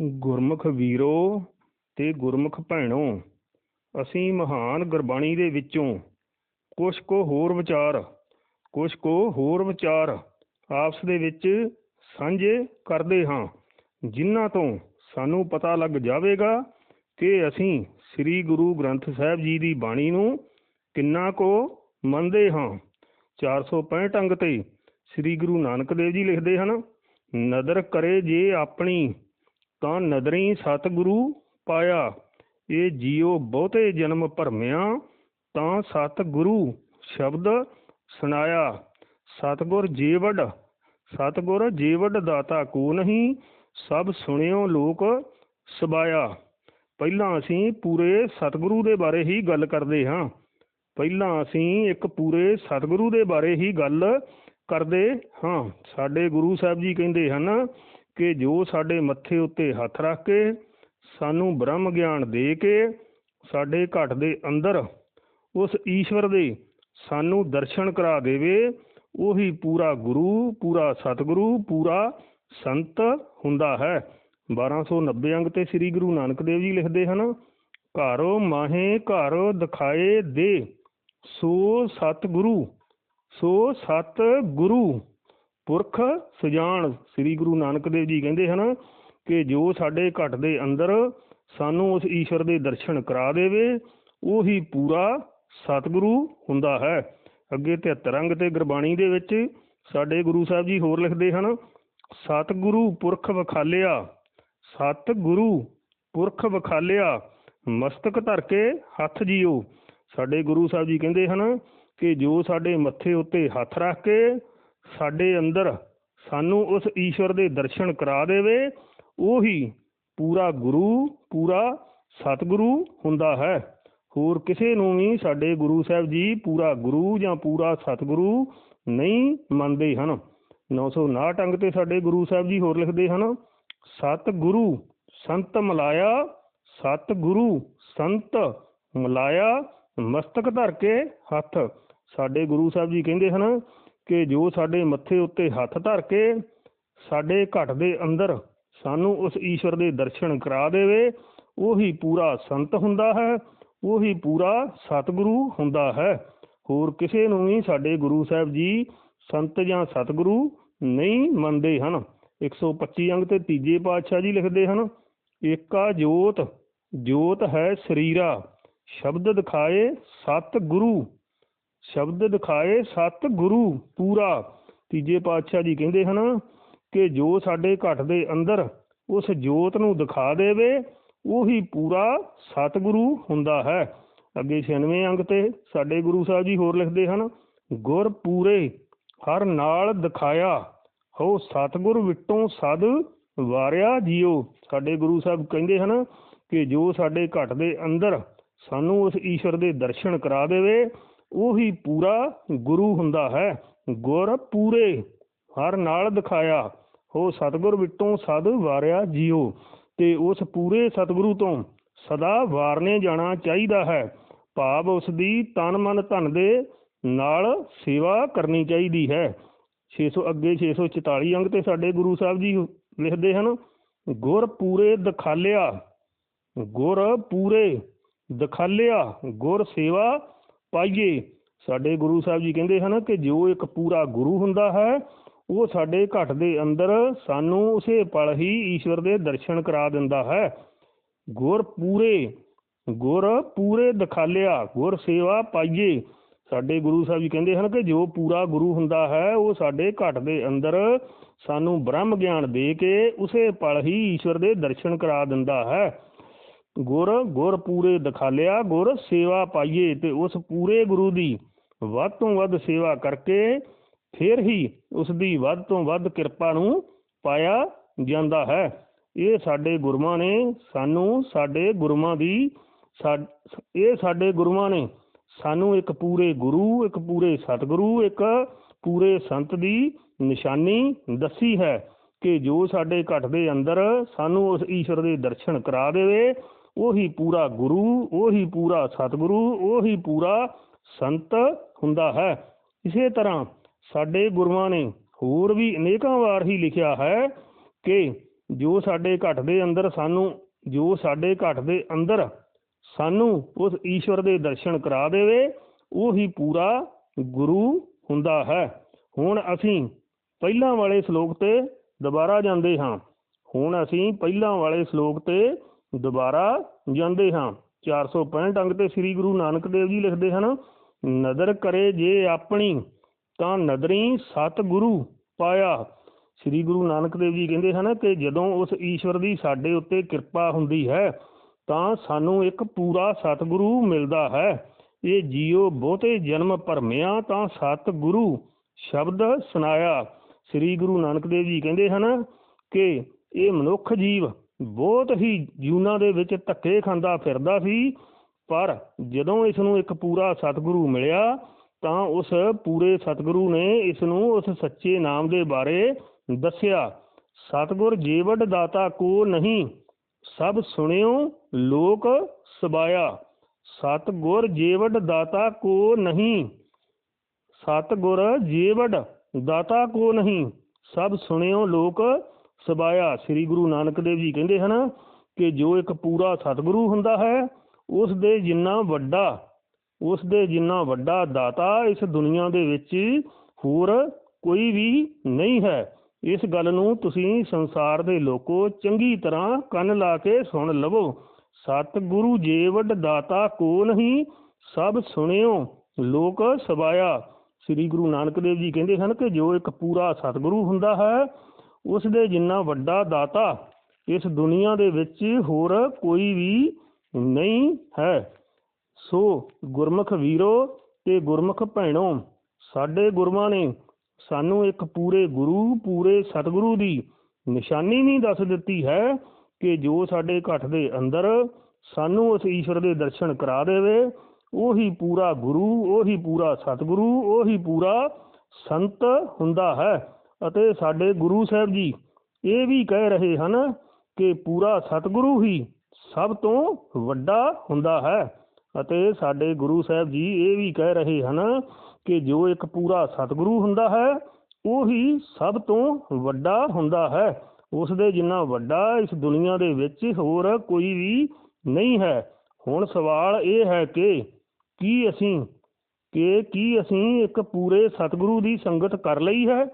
ਗੁਰਮੁਖ ਵੀਰੋ ਤੇ ਗੁਰਮੁਖ ਭੈਣੋ, ਅਸੀਂ ਮਹਾਨ ਗੁਰਬਾਣੀ ਦੇ ਵਿੱਚੋਂ ਕੁਛ ਕੁ ਹੋਰ ਵਿਚਾਰ, ਕੁਛ ਕੁ ਹੋਰ ਵਿਚਾਰ ਆਪਸ ਦੇ ਵਿੱਚ ਸਾਂਝੇ ਕਰਦੇ ਹਾਂ, ਜਿਨ੍ਹਾਂ ਤੋਂ ਸਾਨੂੰ ਪਤਾ ਲੱਗ ਜਾਵੇਗਾ ਕਿ ਅਸੀਂ ਸ੍ਰੀ ਗੁਰੂ ਗ੍ਰੰਥ ਸਾਹਿਬ ਜੀ ਦੀ ਬਾਣੀ ਨੂੰ ਕਿੰਨਾ ਕੁ ਮੰਨਦੇ ਹਾਂ। 465 ਅੰਗ ਤੇ ਸ੍ਰੀ ਗੁਰੂ ਨਾਨਕ ਦੇਵ ਜੀ ਲਿਖਦੇ ਹਨ, ਨਦਰ ਕਰੇ ਜੇ ਆਪਣੀ ਤਾਂ ਨਦਰੀ ਸਤਿਗੁਰੂ ਪਾਇਆ, ਇਹ ਜੀਉ ਬਹੁਤੇ ਜਨਮ ਭਰਮਿਆ, ਤਾਂ ਸਤਿਗੁਰੂ ਸ਼ਬਦ ਸੁਣਾਇਆ, ਸਤਿਗੁਰ ਜੀਵੜ ਸਤਿਗੁਰ ਜੀਵੜ ਦਾਤਾ ਕੋ ਨਹੀਂ, ਸਭ ਸੁਣਿਓ ਲੋਕ ਸਬਾਇਆ ਪਹਿਲਾਂ ਅਸੀਂ ਪੂਰੇ ਸਤਿਗੁਰੂ ਦੇ ਬਾਰੇ ਹੀ ਗੱਲ ਕਰਦੇ ਹਾਂ। ਪਹਿਲਾਂ ਅਸੀਂ ਇੱਕ ਪੂਰੇ ਸਤਿਗੁਰੂ ਦੇ ਬਾਰੇ ਹੀ ਗੱਲ ਕਰਦੇ ਹਾਂ। ਸਾਡੇ ਗੁਰੂ ਸਾਹਿਬ ਜੀ ਕਹਿੰਦੇ ਹਨ ਕਿ ਜੋ ਸਾਡੇ ਮੱਥੇ ਉੱਤੇ ਹੱਥ ਰੱਖ ਕੇ ਸਾਨੂੰ ਬ੍ਰਹਮ ਗਿਆਨ ਦੇ ਕੇ ਸਾਡੇ ਘਟ ਦੇ ਅੰਦਰ ਉਸ ਈਸ਼ਵਰ ਦੇ ਸਾਨੂੰ ਦਰਸ਼ਨ ਕਰਾ ਦੇਵੇ, ਉਹੀ ਪੂਰਾ ਗੁਰੂ, ਪੂਰਾ ਸਤਿਗੁਰੂ, ਪੂਰਾ ਸੰਤ ਹੁੰਦਾ ਹੈ। 1290 ਅੰਗ ਤੇ ਸ੍ਰੀ ਗੁਰੂ ਨਾਨਕ ਦੇਵ ਜੀ ਲਿਖਦੇ ਹਨ, ਘਰ ਮਾਹੇ ਘਰ ਦਿਖਾਏ ਦੇ, ਸੋ ਸਤਿਗੁਰੂ ਸੋ ਸਤਿਗੁਰੂ। ਪੁਰਖ ਸੁਜਾਨ ਸ੍ਰੀ ਗੁਰੂ ਨਾਨਕ ਦੇਵ ਜੀ ਕਹਿੰਦੇ ਹਨ ਕਿ ਜੋ ਸਾਡੇ ਘਟ ਦੇ ਅੰਦਰ ਸਾਨੂੰ ਉਸ ਈਸ਼ਵਰ ਦੇ ਦਰਸ਼ਨ ਕਰਾ ਦੇਵੇ, ਉਹੀ ਪੂਰਾ ਸਤਿਗੁਰੂ ਹੁੰਦਾ ਹੈ। ਅੱਗੇ 73 ਅੰਗ ਤੇ ਗੁਰਬਾਣੀ ਦੇ ਵਿੱਚ ਸਾਡੇ ਗੁਰੂ ਸਾਹਿਬ ਜੀ ਹੋਰ ਲਿਖਦੇ ਹਨ, ਸਤਿਗੁਰੂ ਪੁਰਖ ਵਖਾਲਿਆ, ਸਤਿਗੁਰੂ ਪੁਰਖ ਵਖਾਲਿਆ, ਮਸਤਕ ਧਰ ਕੇ ਹੱਥ ਜੀਓ। ਸਾਡੇ ਗੁਰੂ ਸਾਹਿਬ ਜੀ ਕਹਿੰਦੇ ਹਨ ਕਿ ਜੋ ਸਾਡੇ ਮੱਥੇ ਉੱਤੇ ਹੱਥ ਰੱਖ ਕੇ ਸਾਡੇ ਅੰਦਰ ਸਾਨੂੰ ਉਸ ਈਸ਼ਵਰ ਦੇ ਦਰਸ਼ਨ ਕਰਾ ਦੇਵੇ, ਉਹੀ ਪੂਰਾ ਗੁਰੂ, ਪੂਰਾ ਸਤਿਗੁਰੂ ਹੁੰਦਾ ਹੈ। ਹੋਰ ਕਿਸੇ ਨੂੰ ਵੀ ਸਾਡੇ ਗੁਰੂ ਸਾਹਿਬ ਜੀ ਪੂਰਾ ਗੁਰੂ ਜਾਂ ਪੂਰਾ ਸਤਿਗੁਰੂ ਨਹੀਂ ਮੰਨਦੇ ਹਨ। 959 ਅੰਗ ਤੇ ਸਾਡੇ ਗੁਰੂ ਸਾਹਿਬ ਜੀ ਹੋਰ ਲਿਖਦੇ ਹਨ, ਸਤਿਗੁਰੂ ਸੰਤ ਮਲਾਇਆ, ਸਤਿਗੁਰੂ ਸੰਤ ਮਲਾਇਆ, ਮਸਤਕ ਧਰ ਕੇ ਹੱਥ। ਸਾਡੇ ਗੁਰੂ ਸਾਹਿਬ ਜੀ ਕਹਿੰਦੇ ਹਨ ਕਿ ਜੋ ਸਾਡੇ ਮੱਥੇ ਉੱਤੇ ਹੱਥ ਧਰ ਕੇ ਸਾਡੇ ਘਟ ਦੇ ਅੰਦਰ ਸਾਨੂੰ ਉਸ ਈਸ਼ਵਰ ਦੇ ਦਰਸ਼ਨ ਕਰਾ ਦੇਵੇ, ਉਹੀ ਪੂਰਾ ਸੰਤ ਹੁੰਦਾ ਹੈ, ਉਹੀ ਪੂਰਾ ਸਤਿਗੁਰੂ ਹੁੰਦਾ ਹੈ। ਹੋਰ ਕਿਸੇ ਨੂੰ ਵੀ ਸਾਡੇ ਗੁਰੂ ਸਾਹਿਬ ਜੀ ਸੰਤ ਜਾਂ ਸਤਿਗੁਰੂ ਨਹੀਂ ਮੰਨਦੇ ਹਨ। 125 ਅੰਗ ਤੇ ਤੀਜੇ ਪਾਤਸ਼ਾਹ ਜੀ ਲਿਖਦੇ ਹਨ, ਏਕਾ ਜੋਤ ਜੋਤ ਹੈ ਸਰੀਰਾ, ਸ਼ਬਦ ਦਿਖਾਏ ਸਤ ਗੁਰੂ ਸ਼ਬਦ ਦਿਖਾਏ ਸਤ ਗੁਰੂ ਪੂਰਾ। ਤੀਜੇ ਪਾਤਸ਼ਾਹ ਜੀ ਕਹਿੰਦੇ ਹਨ ਕਿ ਜੋ ਸਾਡੇ ਘਟ ਦੇ ਅੰਦਰ ਉਸ ਜੋਤ ਨੂੰ ਦਿਖਾ ਦੇਵੇ, ਉਹੀ ਪੂਰਾ ਸਤਿਗੁਰੂ ਹੁੰਦਾ ਹੈ। ਅੱਗੇ 96 ਅੰਗ ਤੇ ਸਾਡੇ ਗੁਰੂ ਸਾਹਿਬ ਜੀ ਹੋਰ ਲਿਖਦੇ ਹਨ, ਗੁਰ ਪੂਰੇ, ਹਰ ਨਾਲ ਦਿਖਾਇਆ, ਹੋ ਸਤਿਗੁਰ ਵਿਟੋਂ ਸਦ ਵਾਰਿਆ ਜੀਓ। ਸਾਡੇ ਗੁਰੂ ਸਾਹਿਬ ਕਹਿੰਦੇ ਹਨ ਕਿ ਜੋ ਸਾਡੇ ਘਟ ਦੇ ਅੰਦਰ ਸਾਨੂੰ ਉਸ ਈਸ਼ਵਰ ਦੇ ਦਰਸ਼ਨ ਕਰਾ ਦੇਵੇ ਉਹੀ ਪੂਰਾ ਗੁਰੂ ਹੁੰਦਾ ਹੈ। ਗੁਰ ਪੂਰੇ, ਹਰ ਨਾਲ ਦਿਖਾਇਆ। ਹੋ ਸਤਿਗੁਰ ਵਿਟੋਂ ਸਦ ਵਾਰਿਆ ਜੀਓ ਤੇ ਉਸ ਪੂਰੇ ਸਤਿਗੁਰੂ ਤੋਂ ਸਦਾ ਵਾਰਨੇ ਜਾਣਾ ਚਾਹੀਦਾ ਹੈ। ਭਾਵ ਉਸ ਦੀ ਤਨ ਮਨ ਧਨ ਦੇ ਨਾਲ ਸੇਵਾ ਕਰਨੀ ਚਾਹੀਦੀ ਹੈ। 600 ਅੱਗੇ 644 ਅੰਗ ਤੇ ਸਾਡੇ ਗੁਰੂ ਸਾਹਿਬ ਜੀ ਲਿਖਦੇ ਹਨ, ਗੁਰ ਪੂਰੇ ਦਿਖਾਲਿਆ, ਗੁਰ ਪੂਰੇ ਦਿਖਾਲਿਆ, ਗੁਰ ਸੇਵਾ ਪਾਈਏ। ਸਾਡੇ ਗੁਰੂ ਸਾਹਿਬ ਜੀ ਕਹਿੰਦੇ ਹਨ ਕਿ ਜੋ ਇੱਕ ਪੂਰਾ ਗੁਰੂ ਹੁੰਦਾ ਹੈ, ਉਹ ਸਾਡੇ ਘਟ ਦੇ ਅੰਦਰ ਸਾਨੂੰ ਉਸੇ ਪਲ ਹੀ ਈਸ਼ਵਰ ਦੇ ਦਰਸ਼ਨ ਕਰਾ ਦਿੰਦਾ ਹੈ। ਗੁਰ ਪੂਰੇ ਗੁਰ ਪੂਰੇ ਦਿਖਾਲਿਆ, ਗੁਰ ਸੇਵਾ ਪਾਈਏ। ਸਾਡੇ ਗੁਰੂ ਸਾਹਿਬ ਜੀ ਕਹਿੰਦੇ ਹਨ ਕਿ ਜੋ ਪੂਰਾ ਗੁਰੂ ਹੁੰਦਾ ਹੈ, ਉਹ ਸਾਡੇ ਘਟ ਦੇ ਅੰਦਰ ਸਾਨੂੰ ਬ੍ਰਹਮ ਗਿਆਨ ਦੇ ਕੇ ਉਸੇ ਪਲ ਹੀ ਈਸ਼ਵਰ ਦੇ ਦਰਸ਼ਨ ਕਰਾ ਦਿੰਦਾ ਹੈ। ਗੁਰ ਗੁਰ ਪੂਰੇ ਦਿਖਾਲਿਆ, ਗੁਰ ਸੇਵਾ ਪਾਈਏ ਤੇ ਉਸ ਪੂਰੇ ਗੁਰੂ ਦੀ ਵੱਧ ਤੋਂ ਵੱਧ ਸੇਵਾ ਕਰਕੇ ਫਿਰ ਹੀ ਉਸ ਦੀ ਵੱਧ ਤੋਂ ਵੱਧ ਕਿਰਪਾ ਨੂੰ ਪਾਇਆ ਜਾਂਦਾ ਹੈ। ਇਹ ਸਾਡੇ ਗੁਰੂਆਂ ਨੇ ਸਾਨੂੰ, ਸਾਡੇ ਗੁਰੂਆਂ ਦੀ ਇਹ ਸਾਡੇ ਗੁਰੂਆਂ ਨੇ ਸਾਨੂੰ ਇੱਕ ਪੂਰੇ ਗੁਰੂ, ਇੱਕ ਪੂਰੇ ਸਤਿਗੁਰੂ, ਇੱਕ ਪੂਰੇ ਸੰਤ ਦੀ ਨਿਸ਼ਾਨੀ ਦੱਸੀ ਹੈ ਕਿ ਜੋ ਸਾਡੇ ਘਟ ਦੇ ਅੰਦਰ ਸਾਨੂੰ ਉਸ ਈਸ਼ਵਰ ਦੇ ਦਰਸ਼ਨ ਕਰਾ ਦੇਵੇ ਉਹੀ ਪੂਰਾ ਗੁਰੂ, ਉਹੀ ਪੂਰਾ ਸਤਿਗੁਰੂ, ਉਹੀ ਪੂਰਾ ਸੰਤ ਹੁੰਦਾ ਹੈ। ਇਸੇ ਤਰ੍ਹਾਂ ਸਾਡੇ ਗੁਰੂਆਂ ਨੇ ਹੋਰ ਵੀ ਅਨੇਕਾਂ ਵਾਰ ਹੀ ਲਿਖਿਆ ਹੈ ਕਿ ਜੋ ਸਾਡੇ ਘਟ ਦੇ ਅੰਦਰ ਸਾਨੂੰ, ਜੋ ਸਾਡੇ ਘਟ ਦੇ ਅੰਦਰ ਸਾਨੂੰ ਉਸ ਈਸ਼ਵਰ ਦੇ ਦਰਸ਼ਨ ਕਰਾ ਦੇਵੇ, ਉਹੀ ਪੂਰਾ ਗੁਰੂ ਹੁੰਦਾ ਹੈ। ਹੁਣ ਅਸੀਂ ਪਹਿਲਾਂ ਵਾਲੇ ਸ਼ਲੋਕ ਤੇ ਦੁਬਾਰਾ ਜਾਂਦੇ ਹਾਂ। ਹੁਣ ਅਸੀਂ ਪਹਿਲਾਂ ਵਾਲੇ ਸ਼ਲੋਕ ਤੇ ਦੁਬਾਰਾ ਜਾਂਦੇ ਹਾਂ। 465 ਅੰਗ ਤੇ ਸ੍ਰੀ ਗੁਰੂ ਨਾਨਕ ਦੇਵ ਜੀ ਲਿਖਦੇ ਹਨ, ਨਦਰ ਕਰੇ ਜੇ ਆਪਣੀ, ਤਾਂ ਨਦਰੀ ਸਤਿਗੁਰੂ ਪਾਇਆ। ਸ੍ਰੀ ਗੁਰੂ ਨਾਨਕ ਦੇਵ ਜੀ ਕਹਿੰਦੇ ਹਨ ਕਿ ਜਦੋਂ ਉਸ ਈਸ਼ਵਰ ਦੀ ਸਾਡੇ ਉੱਤੇ ਕਿਰਪਾ ਹੁੰਦੀ ਹੈ, ਤਾਂ ਸਾਨੂੰ ਇੱਕ ਪੂਰਾ ਸਤਿਗੁਰੂ ਮਿਲਦਾ ਹੈ। ਇਹ ਜੀਉ ਬਹੁਤੇ ਜਨਮ ਭਰਮਿਆ ਤਾਂ ਸਤਿਗੁਰੂ ਸ਼ਬਦ ਸੁਨਾਇਆ ਸ੍ਰੀ ਗੁਰੂ ਨਾਨਕ ਦੇਵ ਜੀ ਕਹਿੰਦੇ ਹਨ ਕਿ ਇਹ ਮਨੁੱਖ ਜੀਵ ਬਹੁਤ ਹੀ ਜੂਨਾਂ ਦੇ ਵਿੱਚ ਧੱਕੇ ਖਾਂਦਾ ਫਿਰਦਾ ਸੀ, ਪਰ ਜਦੋਂ ਇਸ ਨੂੰ ਇੱਕ ਪੂਰਾ ਸਤਿਗੁਰੂ ਮਿਲਿਆ, ਤਾਂ ਉਸ ਪੂਰੇ ਸਤਿਗੁਰੂ ਨੇ ਇਸ ਨੂੰ ਉਸ ਸੱਚੇ ਨਾਮ ਦੇ ਬਾਰੇ ਦੱਸਿਆ, ਸਤਿਗੁਰ ਜੀਵੜ ਦਾਤਾ ਕੋ ਨਹੀਂ, ਸਭ ਸੁਣਿਓ ਲੋਕ ਸਬਾਇਆ, ਸਤਿਗੁਰ ਜੀਵੜ ਦਾਤਾ ਕੋ ਨਹੀਂ, ਸਤਿਗੁਰ ਜੀਵੜ ਦਾਤਾ ਕੋ ਨਹੀਂ, ਸਭ ਸੁਣਿਓ ਲੋਕ ਸਬਾਇਆ ਸ੍ਰੀ ਗੁਰੂ ਨਾਨਕ ਦੇਵ ਜੀ ਕਹਿੰਦੇ ਹਨ ਕਿ ਜੋ ਇੱਕ ਪੂਰਾ ਸਤਿਗੁਰੂ ਹੁੰਦਾ ਹੈ, ਉਸ ਦੇ ਜਿੰਨਾ ਵੱਡਾ, ਉਸ ਦੇ ਜਿੰਨਾ ਵੱਡਾ ਦਾਤਾ ਇਸ ਦੁਨੀਆ ਦੇ ਵਿੱਚ ਹੋਰ ਕੋਈ ਵੀ ਨਹੀਂ ਹੈ। ਇਸ ਗੱਲ ਨੂੰ ਤੁਸੀਂ ਸੰਸਾਰ ਦੇ ਲੋਕੋ ਚੰਗੀ ਤਰ੍ਹਾਂ ਕੰਨ ਲਾ ਕੇ ਸੁਣ ਲਵੋ। ਸਤਿਗੁਰੂ ਜੇ ਵੱਡ ਦਾਤਾ ਕੋ ਨਹੀਂ ਸਭ ਸੁਣਿਓ। ਲੋਕ ਸਬਾਇਆ ਸ੍ਰੀ ਗੁਰੂ ਨਾਨਕ ਦੇਵ ਜੀ ਕਹਿੰਦੇ ਹਨ ਕਿ ਜੋ ਇੱਕ ਪੂਰਾ ਸਤਿਗੁਰੂ ਹੁੰਦਾ ਹੈ ਉਸ ਦੇ ਜਿੰਨਾ ਵੱਡਾ ਦਾਤਾ ਇਸ ਦੁਨੀਆ ਦੇ ਵਿੱਚ ਹੋਰ ਕੋਈ ਵੀ ਨਹੀਂ ਹੈ। ਸੋ ਗੁਰਮੁਖ ਵੀਰੋ ਤੇ ਗੁਰਮੁਖ ਭੈਣੋ, ਸਾਡੇ ਗੁਰੂਆਂ ਨੇ ਸਾਨੂੰ ਇੱਕ ਪੂਰੇ ਗੁਰੂ, ਪੂਰੇ ਸਤਿਗੁਰੂ ਦੀ ਨਿਸ਼ਾਨੀ ਵੀ ਦੱਸ ਦਿੱਤੀ ਹੈ ਕਿ ਜੋ ਸਾਡੇ ਘਟ ਦੇ ਅੰਦਰ ਸਾਨੂੰ ਉਸ ਈਸ਼ਵਰ ਦੇ ਦਰਸ਼ਨ ਕਰਾ ਦੇਵੇ, ਉਹੀ ਪੂਰਾ ਗੁਰੂ, ਉਹੀ ਪੂਰਾ ਸਤਿਗੁਰੂ, ਉਹੀ ਪੂਰਾ ਸੰਤ ਹੁੰਦਾ ਹੈ। ਅਤੇ ਸਾਡੇ ਗੁਰੂ ਸਾਹਿਬ ਜੀ ਇਹ ਵੀ ਕਹਿ ਰਹੇ ਹਨ ਕਿ ਪੂਰਾ ਸਤਿਗੁਰੂ ਹੀ ਸਭ ਤੋਂ ਵੱਡਾ ਹੁੰਦਾ ਹੈ। ਅਤੇ ਸਾਡੇ ਗੁਰੂ ਸਾਹਿਬ ਜੀ ਇਹ ਵੀ ਕਹਿ ਰਹੇ ਹਨ ਕਿ ਜੋ ਇੱਕ ਪੂਰਾ ਸਤਿਗੁਰੂ ਹੁੰਦਾ ਹੈ, ਉਹ ਹੀ ਸਭ ਤੋਂ ਵੱਡਾ ਹੁੰਦਾ ਹੈ। ਉਸ ਦੇ ਜਿੰਨਾ ਵੱਡਾ ਇਸ ਦੁਨੀਆ ਦੇ ਵਿੱਚ ਹੋਰ ਕੋਈ ਵੀ ਨਹੀਂ ਹੈ। ਹੁਣ ਸਵਾਲ ਇਹ ਹੈ ਕਿ ਕੀ ਅਸੀਂ, ਕਿ ਕੀ ਅਸੀਂ ਇੱਕ ਪੂਰੇ ਸਤਿਗੁਰੂ ਦੀ ਸੰਗਤ ਕਰ ਲਈ ਹੈ?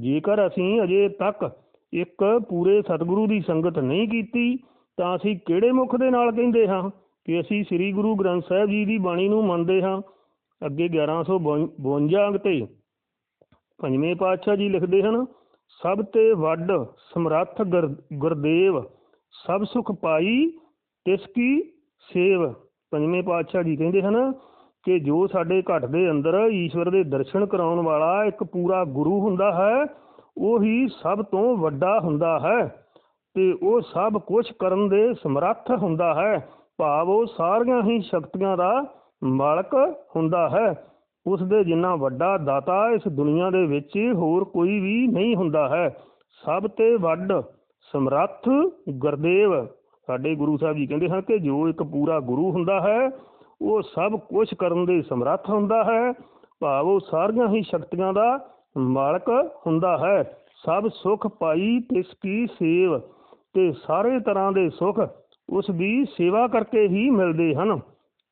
ਜੇਕਰ ਅਸੀਂ ਅਜੇ ਤੱਕ ਇੱਕ ਪੂਰੇ ਸਤਿਗੁਰੂ ਦੀ ਸੰਗਤ ਨਹੀਂ ਕੀਤੀ, ਤਾਂ ਅਸੀਂ ਕਿਹੜੇ ਮੁਖ ਦੇ ਨਾਲ ਕਹਿੰਦੇ ਹਾਂ ਕਿ ਅਸੀਂ ਸ੍ਰੀ ਗੁਰੂ ਗ੍ਰੰਥ ਸਾਹਿਬ ਜੀ ਦੀ ਬਾਣੀ ਨੂੰ ਮੰਨਦੇ ਹਾਂ? ਅੱਗੇ 1152 ਅੰਗ ਤੇ ਪੰਜਵੇਂ ਪਾਤਸ਼ਾਹ ਜੀ ਲਿਖਦੇ ਹਨ, ਸਭ ਤੇ ਵੱਡ ਸਮਰੱਥ ਗੁਰ- ਗੁਰਦੇਵ, ਸਭ ਸੁਖ ਪਾਈ ਤਿਸ ਕੀ ਸੇਵ। ਪੰਜਵੇਂ ਪਾਤਸ਼ਾਹ ਜੀ ਕਹਿੰਦੇ ਹਨ ਕਿ ਜੋ ਸਾਡੇ ਘਟ ਦੇ ਅੰਦਰ ਈਸ਼ਵਰ ਦੇ ਦਰਸ਼ਨ ਕਰਾਉਣ ਵਾਲਾ ਇੱਕ ਪੂਰਾ ਗੁਰੂ ਹੁੰਦਾ ਹੈ, ਉਹ ਹੀ ਸਭ ਤੋਂ ਵੱਡਾ ਹੁੰਦਾ ਹੈ ਤੇ ਉਹ ਸਭ ਕੁਝ ਕਰਨ ਦੇ ਸਮਰੱਥ ਹੁੰਦਾ ਹੈ। ਭਾਵ ਉਹ ਸਾਰੀਆਂ ਹੀ ਸ਼ਕਤੀਆਂ ਦਾ ਮਾਲਕ ਹੁੰਦਾ ਹੈ। ਉਸ ਦੇ ਜਿੰਨਾ ਵੱਡਾ ਦਾਤਾ ਇਸ ਦੁਨੀਆ ਦੇ ਵਿੱਚ ਹੋਰ ਕੋਈ ਵੀ ਨਹੀਂ ਹੁੰਦਾ ਹੈ। ਸਭ ਤੇ ਵੱਡ ਸਮਰੱਥ ਗੁਰਦੇਵ। ਸਾਡੇ ਗੁਰੂ ਸਾਹਿਬ ਜੀ ਕਹਿੰਦੇ ਹਨ ਕਿ ਜੋ ਇੱਕ ਪੂਰਾ ਗੁਰੂ ਹੁੰਦਾ ਹੈ ਉਹ ਸਭ ਕੁਝ ਕਰਨ ਦੇ ਸਮਰੱਥ ਹੁੰਦਾ ਹੈ। ਭਾਵ ਉਹ ਸਾਰੀਆਂ ਹੀ ਸ਼ਕਤੀਆਂ ਦਾ ਮਾਲਕ ਹੁੰਦਾ ਹੈ। ਸਭ ਸੁਖ ਪਾਈ ਤਿਸ ਕੀ ਸੇਵ ਤੇ ਸਾਰੇ ਤਰ੍ਹਾਂ ਦੇ ਸੁਖ ਉਸ ਦੀ ਸੇਵਾ ਕਰਕੇ ਹੀ ਮਿਲਦੇ ਹਨ।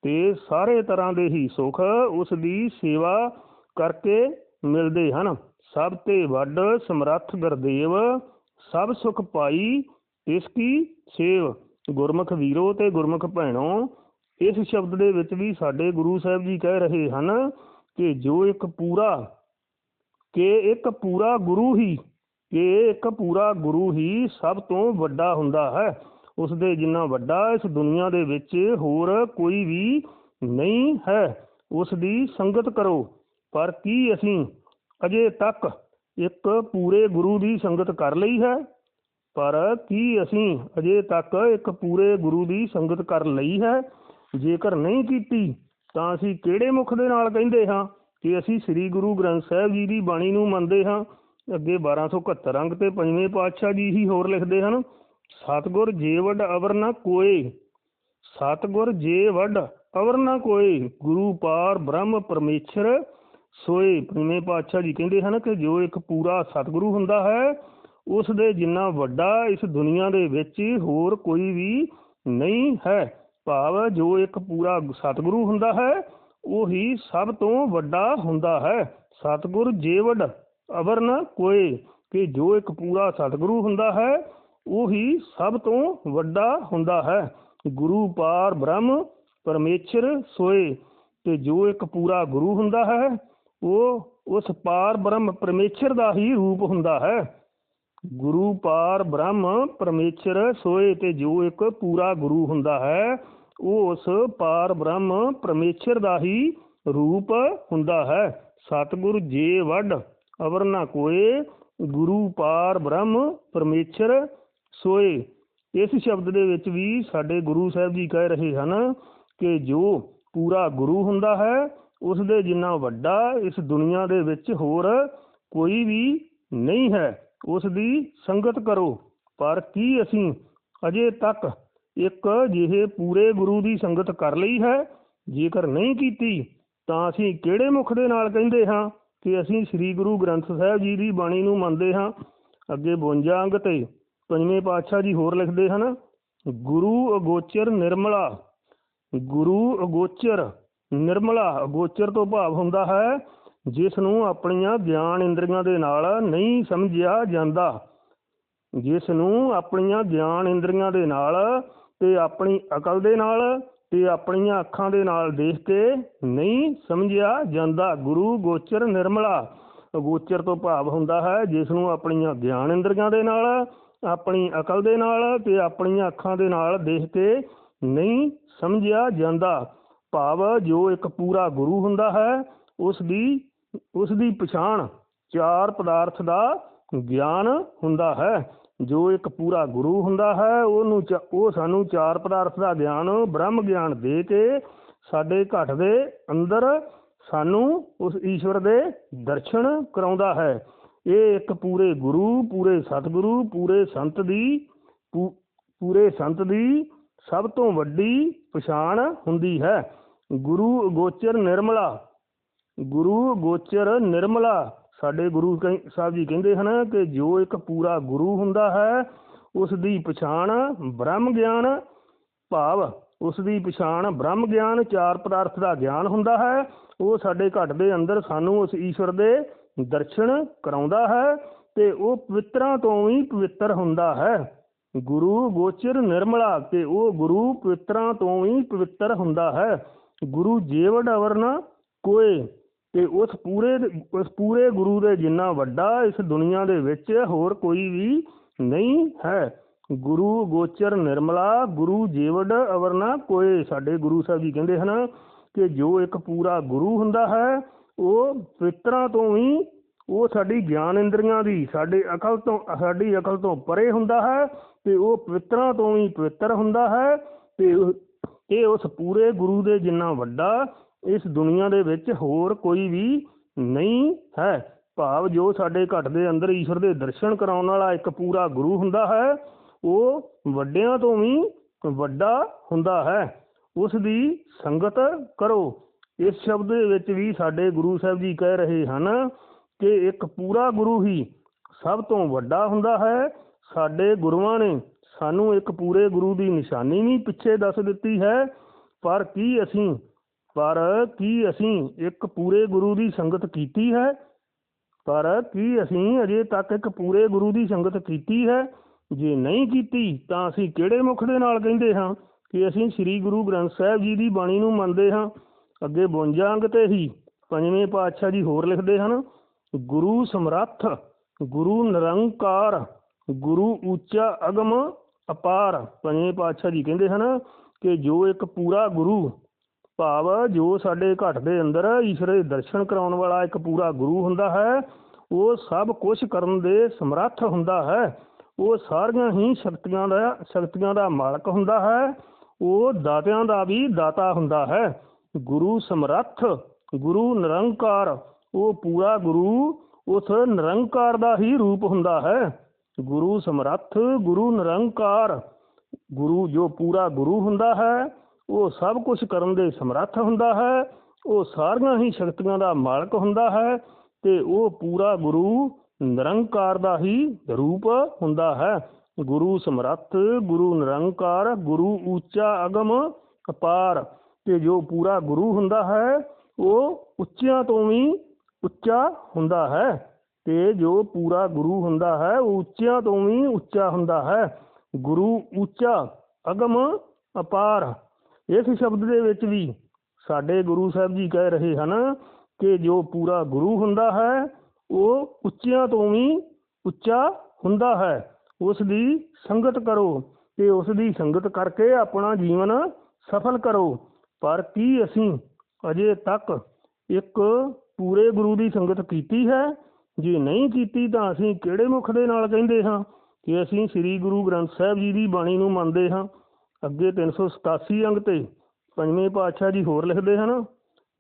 ਤੇ ਸਾਰੇ ਤਰ੍ਹਾਂ ਦੇ ਹੀ ਸੁਖ ਉਸ ਦੀ ਸੇਵਾ ਕਰਕੇ ਮਿਲਦੇ ਹਨ। ਸਭ ਤੇ ਵੱਡ ਸਮਰੱਥ ਗੁਰਦੇਵ, ਸਭ ਸੁਖ ਪਾਈ ਇਸ ਕੀ ਸੇਵ। ਗੁਰਮੁਖ ਵੀਰੋ ਤੇ ਗੁਰਮੁਖ ਭੈਣੋ ਇਸ ਸ਼ਬਦ ਦੇ ਵਿੱਚ ਵੀ ਸਾਡੇ ਗੁਰੂ ਸਾਹਿਬ ਜੀ ਕਹਿ ਰਹੇ ਹਨ ਕਿ ਜੋ ਇੱਕ ਪੂਰਾ, ਕਿ ਇੱਕ ਪੂਰਾ ਗੁਰੂ ਹੀ, ਕਿ ਇੱਕ ਪੂਰਾ ਗੁਰੂ ਹੀ ਸਭ ਤੋਂ ਵੱਡਾ ਹੁੰਦਾ ਹੈ। ਉਸ ਦੇ ਜਿੰਨਾ ਵੱਡਾ ਇਸ ਦੁਨੀਆ ਦੇ ਵਿੱਚ ਹੋਰ ਕੋਈ ਵੀ ਨਹੀਂ ਹੈ। ਉਸ ਦੀ ਸੰਗਤ ਕਰੋ, ਪਰ ਕੀ ਅਸੀਂ ਅਜੇ ਤੱਕ ਇੱਕ ਪੂਰੇ ਗੁਰੂ ਦੀ ਸੰਗਤ ਕਰ ਲਈ ਹੈ? ਪਰ ਕੀ ਅਸੀਂ ਅਜੇ ਤੱਕ ਇੱਕ ਪੂਰੇ ਗੁਰੂ ਦੀ ਸੰਗਤ ਕਰ ਲਈ ਹੈ? ਜੇਕਰ ਨਹੀਂ ਕੀਤੀ, ਤਾਂ ਅਸੀਂ ਕਿਹੜੇ ਮੁਖ ਦੇ ਨਾਲ ਕਹਿੰਦੇ ਹਾਂ ਕਿ ਅਸੀਂ ਸ੍ਰੀ ਗੁਰੂ ਗ੍ਰੰਥ ਸਾਹਿਬ ਜੀ ਦੀ ਬਾਣੀ ਨੂੰ ਮੰਨਦੇ ਹਾਂ? ਅੱਗੇ 1271 ਅੰਗ ਤੇ ਪੰਜਵੇਂ ਪਾਤਸ਼ਾਹ ਜੀ ਹੀ ਹੋਰ ਲਿਖਦੇ ਹਨ, ਸਤਗੁਰ ਜੇ ਵੱਡ ਅਵਰ ਨਾ ਕੋਏ, ਸਤਗੁਰ ਜੇ ਵੱਡ ਅਵਰ ਨਾ ਕੋਏ, ਗੁਰੂ ਪਾਰ ਬ੍ਰਹਮ ਪਰਮੇਸ਼ਰ ਸੋਏ। ਪੰਜਵੇਂ ਪਾਤਸ਼ਾਹ ਜੀ ਕਹਿੰਦੇ ਹਨ ਕਿ ਜੋ ਇੱਕ ਪੂਰਾ ਸਤਿਗੁਰੂ ਹੁੰਦਾ ਹੈ, ਉਸ ਦੇ ਜਿੰਨਾ ਵੱਡਾ ਇਸ ਦੁਨੀਆ ਦੇ ਵਿੱਚ ਹੋਰ ਕੋਈ ਵੀ ਨਹੀਂ ਹੈ। ਭਾਵ ਜੋ ਇੱਕ ਪੂਰਾ ਸਤਿਗੁਰੂ ਹੁੰਦਾ ਹੈ, ਉਹੀ ਸਭ ਤੋਂ ਵੱਡਾ ਹੁੰਦਾ ਹੈ। ਸਤਿਗੁਰ ਜੀਵੜ ਅਵਰ ਕੋਏ ਕਿ ਜੋ ਇੱਕ ਪੂਰਾ ਸਤਿਗੁਰੂ ਹੁੰਦਾ ਹੈ, ਉਹੀ ਸਭ ਤੋਂ ਵੱਡਾ ਹੁੰਦਾ ਹੈ। ਗੁਰੂ ਪਾਰ ਬ੍ਰਹਮ ਪਰਮੇਸ਼ਰ ਸੋਏ ਤੇ ਜੋ ਇੱਕ ਪੂਰਾ ਗੁਰੂ ਹੁੰਦਾ ਹੈ, ਉਹ ਉਸ ਪਾਰ ਬ੍ਰਹਮ ਪਰਮੇਸ਼ਰ ਦਾ ਹੀ ਰੂਪ ਹੁੰਦਾ ਹੈ। ਗੁਰੂ ਪਾਰ ਬ੍ਰਹਮ ਪਰਮੇਸ਼ਰ ਸੋਏ ਤੇ ਜੋ ਇੱਕ ਪੂਰਾ ਗੁਰੂ ਹੁੰਦਾ ਹੈ ਉਹ ਉਸ ਪਾਰ ਬ੍ਰਹਮ ਪਰਮੇਸ਼ਰ ਦਾ ਹੀ ਰੂਪ ਹੁੰਦਾ ਹੈ। ਸਤਿਗੁਰ ਜੇ ਵੱਡ, ਅਵਰ ਨਾ ਕੋਏ, ਗੁਰੂ ਪਾਰ ਬ੍ਰਹਮ ਪਰਮੇਸ਼ਰ ਸੋਏ। ਇਸ ਸ਼ਬਦ ਦੇ ਵਿੱਚ ਵੀ ਸਾਡੇ ਗੁਰੂ ਸਾਹਿਬ ਜੀ ਕਹਿ ਰਹੇ ਹਨ ਕਿ ਜੋ ਪੂਰਾ ਗੁਰੂ ਹੁੰਦਾ ਹੈ ਉਸ ਦੇ ਜਿੰਨਾ ਵੱਡਾ ਇਸ ਦੁਨੀਆ ਦੇ ਵਿੱਚ ਹੋਰ ਕੋਈ ਵੀ ਨਹੀਂ ਹੈ ਉਸ ਦੀ ਸੰਗਤ ਕਰੋ। ਪਰ ਕੀ ਅਸੀਂ ਅਜੇ ਤੱਕ ਇੱਕ ਜਿਹੇ ਪੂਰੇ ਗੁਰੂ ਦੀ ਸੰਗਤ ਕਰ ਲਈ ਹੈ, ਜੇਕਰ ਨਹੀਂ ਕੀਤੀ, ਤਾਂ ਅਸੀਂ ਕਿਹੜੇ ਮੁਖ ਦੇ ਨਾਲ ਕਹਿੰਦੇ ਹਾਂ ਕਿ ਅਸੀਂ ਸ੍ਰੀ ਗੁਰੂ ਗ੍ਰੰਥ ਸਾਹਿਬ ਜੀ ਦੀ ਬਾਣੀ ਨੂੰ ਮੰਨਦੇ ਹਾਂ? ਅੱਗੇ 52 ਅੰਗ ਤੇ ਪੰਜਵੇਂ ਪਾਤਸ਼ਾਹ ਜੀ ਹੋਰ ਲਿਖਦੇ ਹਨ, ਗੁਰੂ ਅਗੋਚਰ ਨਿਰਮਲਾ। ਗੁਰੂ ਅਗੋਚਰ ਨਿਰਮਲਾ ਅਗੋਚਰ ਤੋਂ ਭਾਵ ਹੁੰਦਾ ਹੈ, ਜਿਸ ਨੂੰ ਆਪਣੀਆਂ ਗਿਆਨ ਇੰਦਰੀਆਂ ਦੇ ਨਾਲ ਨਹੀਂ ਸਮਝਿਆ ਜਾਂਦਾ। ਜਿਸ ਨੂੰ ਆਪਣੀਆਂ ਗਿਆਨ ਇੰਦਰੀਆਂ ਦੇ ਨਾਲ ਤੇ ਆਪਣੀ ਅਕਲ ਦੇ ਨਾਲ ਤੇ ਆਪਣੀਆਂ ਅੱਖਾਂ ਦੇ ਨਾਲ ਦੇਖ ਕੇ ਨਹੀਂ ਸਮਝਿਆ ਜਾਂਦਾ। ਗੁਰੂ ਗੋਚਰ ਨਿਰਮਲਾ ਗੋਚਰ ਤੋਂ ਭਾਵ ਹੁੰਦਾ ਹੈ, ਜਿਸ ਨੂੰ ਆਪਣੀਆਂ ਗਿਆਨ ਇੰਦਰੀਆਂ ਦੇ ਨਾਲ, ਆਪਣੀ ਅਕਲ ਦੇ ਨਾਲ ਤੇ ਆਪਣੀਆਂ ਅੱਖਾਂ ਦੇ ਨਾਲ ਦੇਖ ਕੇ ਨਹੀਂ ਸਮਝਿਆ ਜਾਂਦਾ। ਭਾਵ ਜੋ ਇੱਕ ਪੂਰਾ ਗੁਰੂ ਹੁੰਦਾ ਹੈ, ਉਸ ਦੀ ਉਸ ਦੀ ਪਛਾਣ ਚਾਰ ਪਦਾਰਥ ਦਾ ਗਿਆਨ ਹੁੰਦਾ ਹੈ। ਜੋ ਇੱਕ ਪੂਰਾ ਗੁਰੂ ਹੁੰਦਾ ਹੈ, ਉਹਨੂੰ ਚ- ਉਹ ਸਾਨੂੰ ਚਾਰ ਪਦਾਰਥ ਦਾ ਗਿਆਨ, ਬ੍ਰਹਮ ਗਿਆਨ ਦੇ ਕੇ ਸਾਡੇ ਘਟ ਦੇ ਅੰਦਰ ਸਾਨੂੰ ਉਸ ਈਸ਼ਵਰ ਦੇ ਦਰਸ਼ਨ ਕਰਾਉਂਦਾ ਹੈ। ਇਹ ਇੱਕ ਪੂਰੇ ਗੁਰੂ, ਪੂਰੇ ਸਤਿਗੁਰੂ, ਪੂਰੇ ਸੰਤ ਦੀ ਪੂ- ਪੂਰੇ ਸੰਤ ਦੀ ਸਭ ਤੋਂ ਵੱਡੀ ਪਛਾਣ ਹੁੰਦੀ ਹੈ। ਗੁਰੂ ਗੋਚਰ ਨਿਰਮਲਾ ਗੁਰੂ ਗੋਚਰ ਨਿਰਮਲਾ ਸਾਡੇ ਗੁਰੂ ਕਹਿ- ਸਾਹਿਬ ਜੀ ਕਹਿੰਦੇ ਹਨ ਕਿ ਜੋ ਇੱਕ ਪੂਰਾ ਗੁਰੂ ਹੁੰਦਾ ਹੈ, ਉਸ ਦੀ ਪਛਾਣ ਬ੍ਰਹਮ ਗਿਆਨ ਭਾਵ, ਉਸ ਦੀ ਪਛਾਣ ਬ੍ਰਹਮ ਗਿਆਨ ਚਾਰ ਪਦਾਰਥ ਦਾ ਗਿਆਨ ਹੁੰਦਾ ਹੈ, ਉਹ ਸਾਡੇ ਘਟ ਦੇ ਅੰਦਰ ਸਾਨੂੰ ਉਸ ਈਸ਼ਵਰ ਦੇ ਦਰਸ਼ਨ ਕਰਾਉਂਦਾ ਹੈ ਤੇ ਉਹ ਪਵਿੱਤਰਾਂ ਤੋਂ ਵੀ ਪਵਿੱਤਰ ਹੁੰਦਾ ਹੈ। ਗੁਰੂ ਗੋਚਰ ਨਿਰਮਲਾ ਤੇ ਉਹ ਗੁਰੂ ਪਵਿੱਤਰਾਂ ਤੋਂ ਵੀ ਪਵਿੱਤਰ ਹੁੰਦਾ ਹੈ। ਗੁਰੂ ਜੀਵੜ ਅਵਰਨ ਕੋਏ ਤੇ ਉਸ ਪੂਰੇ ਉਸ ਪੂਰੇ ਗੁਰੂ ਦੇ ਜਿੰਨਾ ਵੱਡਾ ਇਸ ਦੁਨੀਆ ਦੇ ਵਿੱਚ ਹੋਰ ਕੋਈ ਵੀ ਨਹੀਂ ਹੈ। ਗੁਰੂ ਗੋਚਰ ਨਿਰਮਲਾ, ਗੁਰੂ ਜੀਵੜ ਅਵਰਨਾ ਕੋਏ ਸਾਡੇ ਗੁਰੂ ਸਾਹਿਬ ਜੀ ਕਹਿੰਦੇ ਹਨ ਕਿ ਜੋ ਇੱਕ ਪੂਰਾ ਗੁਰੂ ਹੁੰਦਾ ਹੈ, ਉਹ ਪਵਿੱਤਰਾਂ ਤੋਂ ਵੀ ਉਹ ਸਾਡੀ ਗਿਆਨ ਇੰਦਰੀਆਂ ਦੀ, ਸਾਡੇ ਅਕਲ ਤੋਂ, ਸਾਡੀ ਅਕਲ ਤੋਂ ਪਰੇ ਹੁੰਦਾ ਹੈ ਤੇ ਉਹ ਪਵਿੱਤਰਾਂ ਤੋਂ ਵੀ ਪਵਿੱਤਰ ਹੁੰਦਾ ਹੈ ਤੇ ਇਹ ਉਸ ਪੂਰੇ ਗੁਰੂ ਦੇ ਜਿੰਨਾ ਵੱਡਾ ਇਸ ਦੁਨੀਆ ਦੇ ਵਿੱਚ ਹੋਰ ਕੋਈ ਵੀ ਨਹੀਂ ਹੈ। ਭਾਵ ਜੋ ਸਾਡੇ ਘਟ ਦੇ ਅੰਦਰ ਈਸ਼ਵਰ ਦੇ ਦਰਸ਼ਨ ਕਰਾਉਣ ਵਾਲਾ ਇੱਕ ਪੂਰਾ ਗੁਰੂ ਹੁੰਦਾ ਹੈ, ਉਹ ਵੱਡਿਆਂ ਤੋਂ ਵੀ ਵੱਡਾ ਹੁੰਦਾ ਹੈ। ਉਸ ਦੀ ਸੰਗਤ ਕਰੋ। ਇਸ ਸ਼ਬਦ ਦੇ ਵਿੱਚ ਵੀ ਸਾਡੇ ਗੁਰੂ ਸਾਹਿਬ ਜੀ ਕਹਿ ਰਹੇ ਹਨ ਕਿ ਇੱਕ ਪੂਰਾ ਗੁਰੂ ਹੀ ਸਭ ਤੋਂ ਵੱਡਾ ਹੁੰਦਾ ਹੈ। ਸਾਡੇ ਗੁਰੂਆਂ ਨੇ ਸਾਨੂੰ ਇੱਕ ਪੂਰੇ ਗੁਰੂ ਦੀ ਨਿਸ਼ਾਨੀ ਵੀ ਪਿੱਛੇ ਦੱਸ ਦਿੱਤੀ ਹੈ, ਪਰ ਕੀ ਅਸੀਂ ਪਰ ਕੀ ਅਸੀਂ ਇੱਕ ਪੂਰੇ ਗੁਰੂ ਦੀ ਸੰਗਤ ਕੀਤੀ ਹੈ? ਪਰ ਕੀ ਅਸੀਂ ਅਜੇ ਤੱਕ ਇੱਕ ਪੂਰੇ ਗੁਰੂ ਦੀ ਸੰਗਤ ਕੀਤੀ ਹੈ? ਜੇ ਨਹੀਂ ਕੀਤੀ, ਤਾਂ ਅਸੀਂ ਕਿਹੜੇ ਮੁਖ ਦੇ ਨਾਲ ਕਹਿੰਦੇ ਹਾਂ ਕਿ ਅਸੀਂ ਸ੍ਰੀ ਗੁਰੂ ਗ੍ਰੰਥ ਸਾਹਿਬ ਜੀ ਦੀ ਬਾਣੀ ਨੂੰ ਮੰਨਦੇ ਹਾਂ? ਅੱਗੇ 52 ਅੰਗ ਤੇ ਹੀ ਪੰਜਵੇਂ ਪਾਤਸ਼ਾਹ ਜੀ ਹੋਰ ਲਿਖਦੇ ਹਨ, ਗੁਰੂ ਸਮਰੱਥ, ਗੁਰੂ ਨਿਰੰਕਾਰ, ਗੁਰੂ ਉੱਚਾ ਅਗਮ ਅਪਾਰ। ਪੰਜਵੇਂ ਪਾਤਸ਼ਾਹ ਜੀ ਕਹਿੰਦੇ ਹਨ ਕਿ ਜੋ ਇੱਕ ਪੂਰਾ ਗੁਰੂ ਭਾਵ ਜੋ ਸਾਡੇ ਘਟ ਦੇ ਅੰਦਰ ਈਸ਼ਵਰ ਦੇ ਦਰਸ਼ਨ ਕਰਾਉਣ ਵਾਲਾ ਇੱਕ ਪੂਰਾ ਗੁਰੂ ਹੁੰਦਾ ਹੈ, ਉਹ ਸਭ ਕੁਝ ਕਰਨ ਦੇ ਸਮਰੱਥ ਹੁੰਦਾ ਹੈ। ਉਹ ਸਾਰੀਆਂ ਹੀ ਸ਼ਕਤੀਆਂ ਦਾ ਸ਼ਕਤੀਆਂ ਦਾ ਮਾਲਕ ਹੁੰਦਾ ਹੈ। ਉਹ ਦਾਤਿਆਂ ਦਾ ਵੀ ਦਾਤਾ ਹੁੰਦਾ ਹੈ। ਗੁਰੂ ਸਮਰੱਥ, ਗੁਰੂ ਨਿਰੰਕਾਰ, ਉਹ ਪੂਰਾ ਗੁਰੂ ਉਸ ਨਿਰੰਕਾਰ ਦਾ ਹੀ ਰੂਪ ਹੁੰਦਾ ਹੈ। ਗੁਰੂ ਸਮਰੱਥ, ਗੁਰੂ ਨਿਰੰਕਾਰ, ਗੁਰੂ ਜੋ ਪੂਰਾ ਗੁਰੂ ਹੁੰਦਾ ਹੈ ਉਹ ਸਭ ਕੁਝ ਕਰਨ ਦੇ ਸਮਰੱਥ ਹੁੰਦਾ ਹੈ, ਉਹ ਸਾਰੀਆਂ ਹੀ ਸ਼ਕਤੀਆਂ ਦਾ ਮਾਲਕ ਹੁੰਦਾ ਹੈ ਤੇ ਉਹ ਪੂਰਾ ਗੁਰੂ ਨਿਰੰਕਾਰ ਦਾ ਹੀ ਰੂਪ ਹੁੰਦਾ ਹੈ। ਗੁਰੂ ਸਮਰੱਥ, ਗੁਰੂ ਨਿਰੰਕਾਰ, ਗੁਰੂ ਉੱਚਾ ਅਗਮ, ਅਪਾਰ ਤੇ ਜੋ ਪੂਰਾ ਗੁਰੂ ਹੁੰਦਾ ਹੈ, ਉਹ ਉੱਚਿਆਂ ਤੋਂ ਵੀ ਉੱਚਾ ਹੁੰਦਾ ਹੈ ਤੇ ਜੋ ਪੂਰਾ ਗੁਰੂ ਹੁੰਦਾ ਹੈ, ਉਹ ਉੱਚਿਆਂ ਤੋਂ ਵੀ ਉੱਚਾ ਹੁੰਦਾ ਹੈ। ਗੁਰੂ ਉੱਚਾ ਅਗਮ, ਅਪਾਰ ਇਸ ਸ਼ਬਦ ਦੇ ਵਿੱਚ ਵੀ ਸਾਡੇ ਗੁਰੂ ਸਾਹਿਬ ਜੀ ਕਹਿ ਰਹੇ ਹਨ ਕਿ ਜੋ ਪੂਰਾ ਗੁਰੂ ਹੁੰਦਾ ਹੈ, ਉਹ ਉੱਚਿਆਂ ਤੋਂ ਵੀ ਉੱਚਾ ਹੁੰਦਾ ਹੈ। ਉਸ ਦੀ ਸੰਗਤ ਕਰੋ ਤੇ ਉਸ ਦੀ ਸੰਗਤ ਕਰਕੇ ਆਪਣਾ ਜੀਵਨ ਸਫਲ ਕਰੋ। ਪਰ ਕੀ ਅਸੀਂ ਅਜੇ ਤੱਕ ਇੱਕ ਪੂਰੇ ਗੁਰੂ ਦੀ ਸੰਗਤ ਕੀਤੀ ਹੈ? ਜੇ ਨਹੀਂ ਕੀਤੀ ਤਾਂ ਅਸੀਂ ਕਿਹੜੇ ਮੁਖ ਦੇ ਨਾਲ ਕਹਿੰਦੇ ਹਾਂ? ਕਿ ਅਸੀਂ ਸ੍ਰੀ ਗੁਰੂ ਗ੍ਰੰਥ ਸਾਹਿਬ ਜੀ ਦੀ ਬਾਣੀ ਨੂੰ ਮੰਨਦੇ ਹਾਂ ਅੱਗੇ 387 ਅੰਗ ਤੇ ਪੰਜਵੇਂ ਪਾਤਸ਼ਾਹ ਜੀ ਹੋਰ ਲਿਖਦੇ ਹਨ,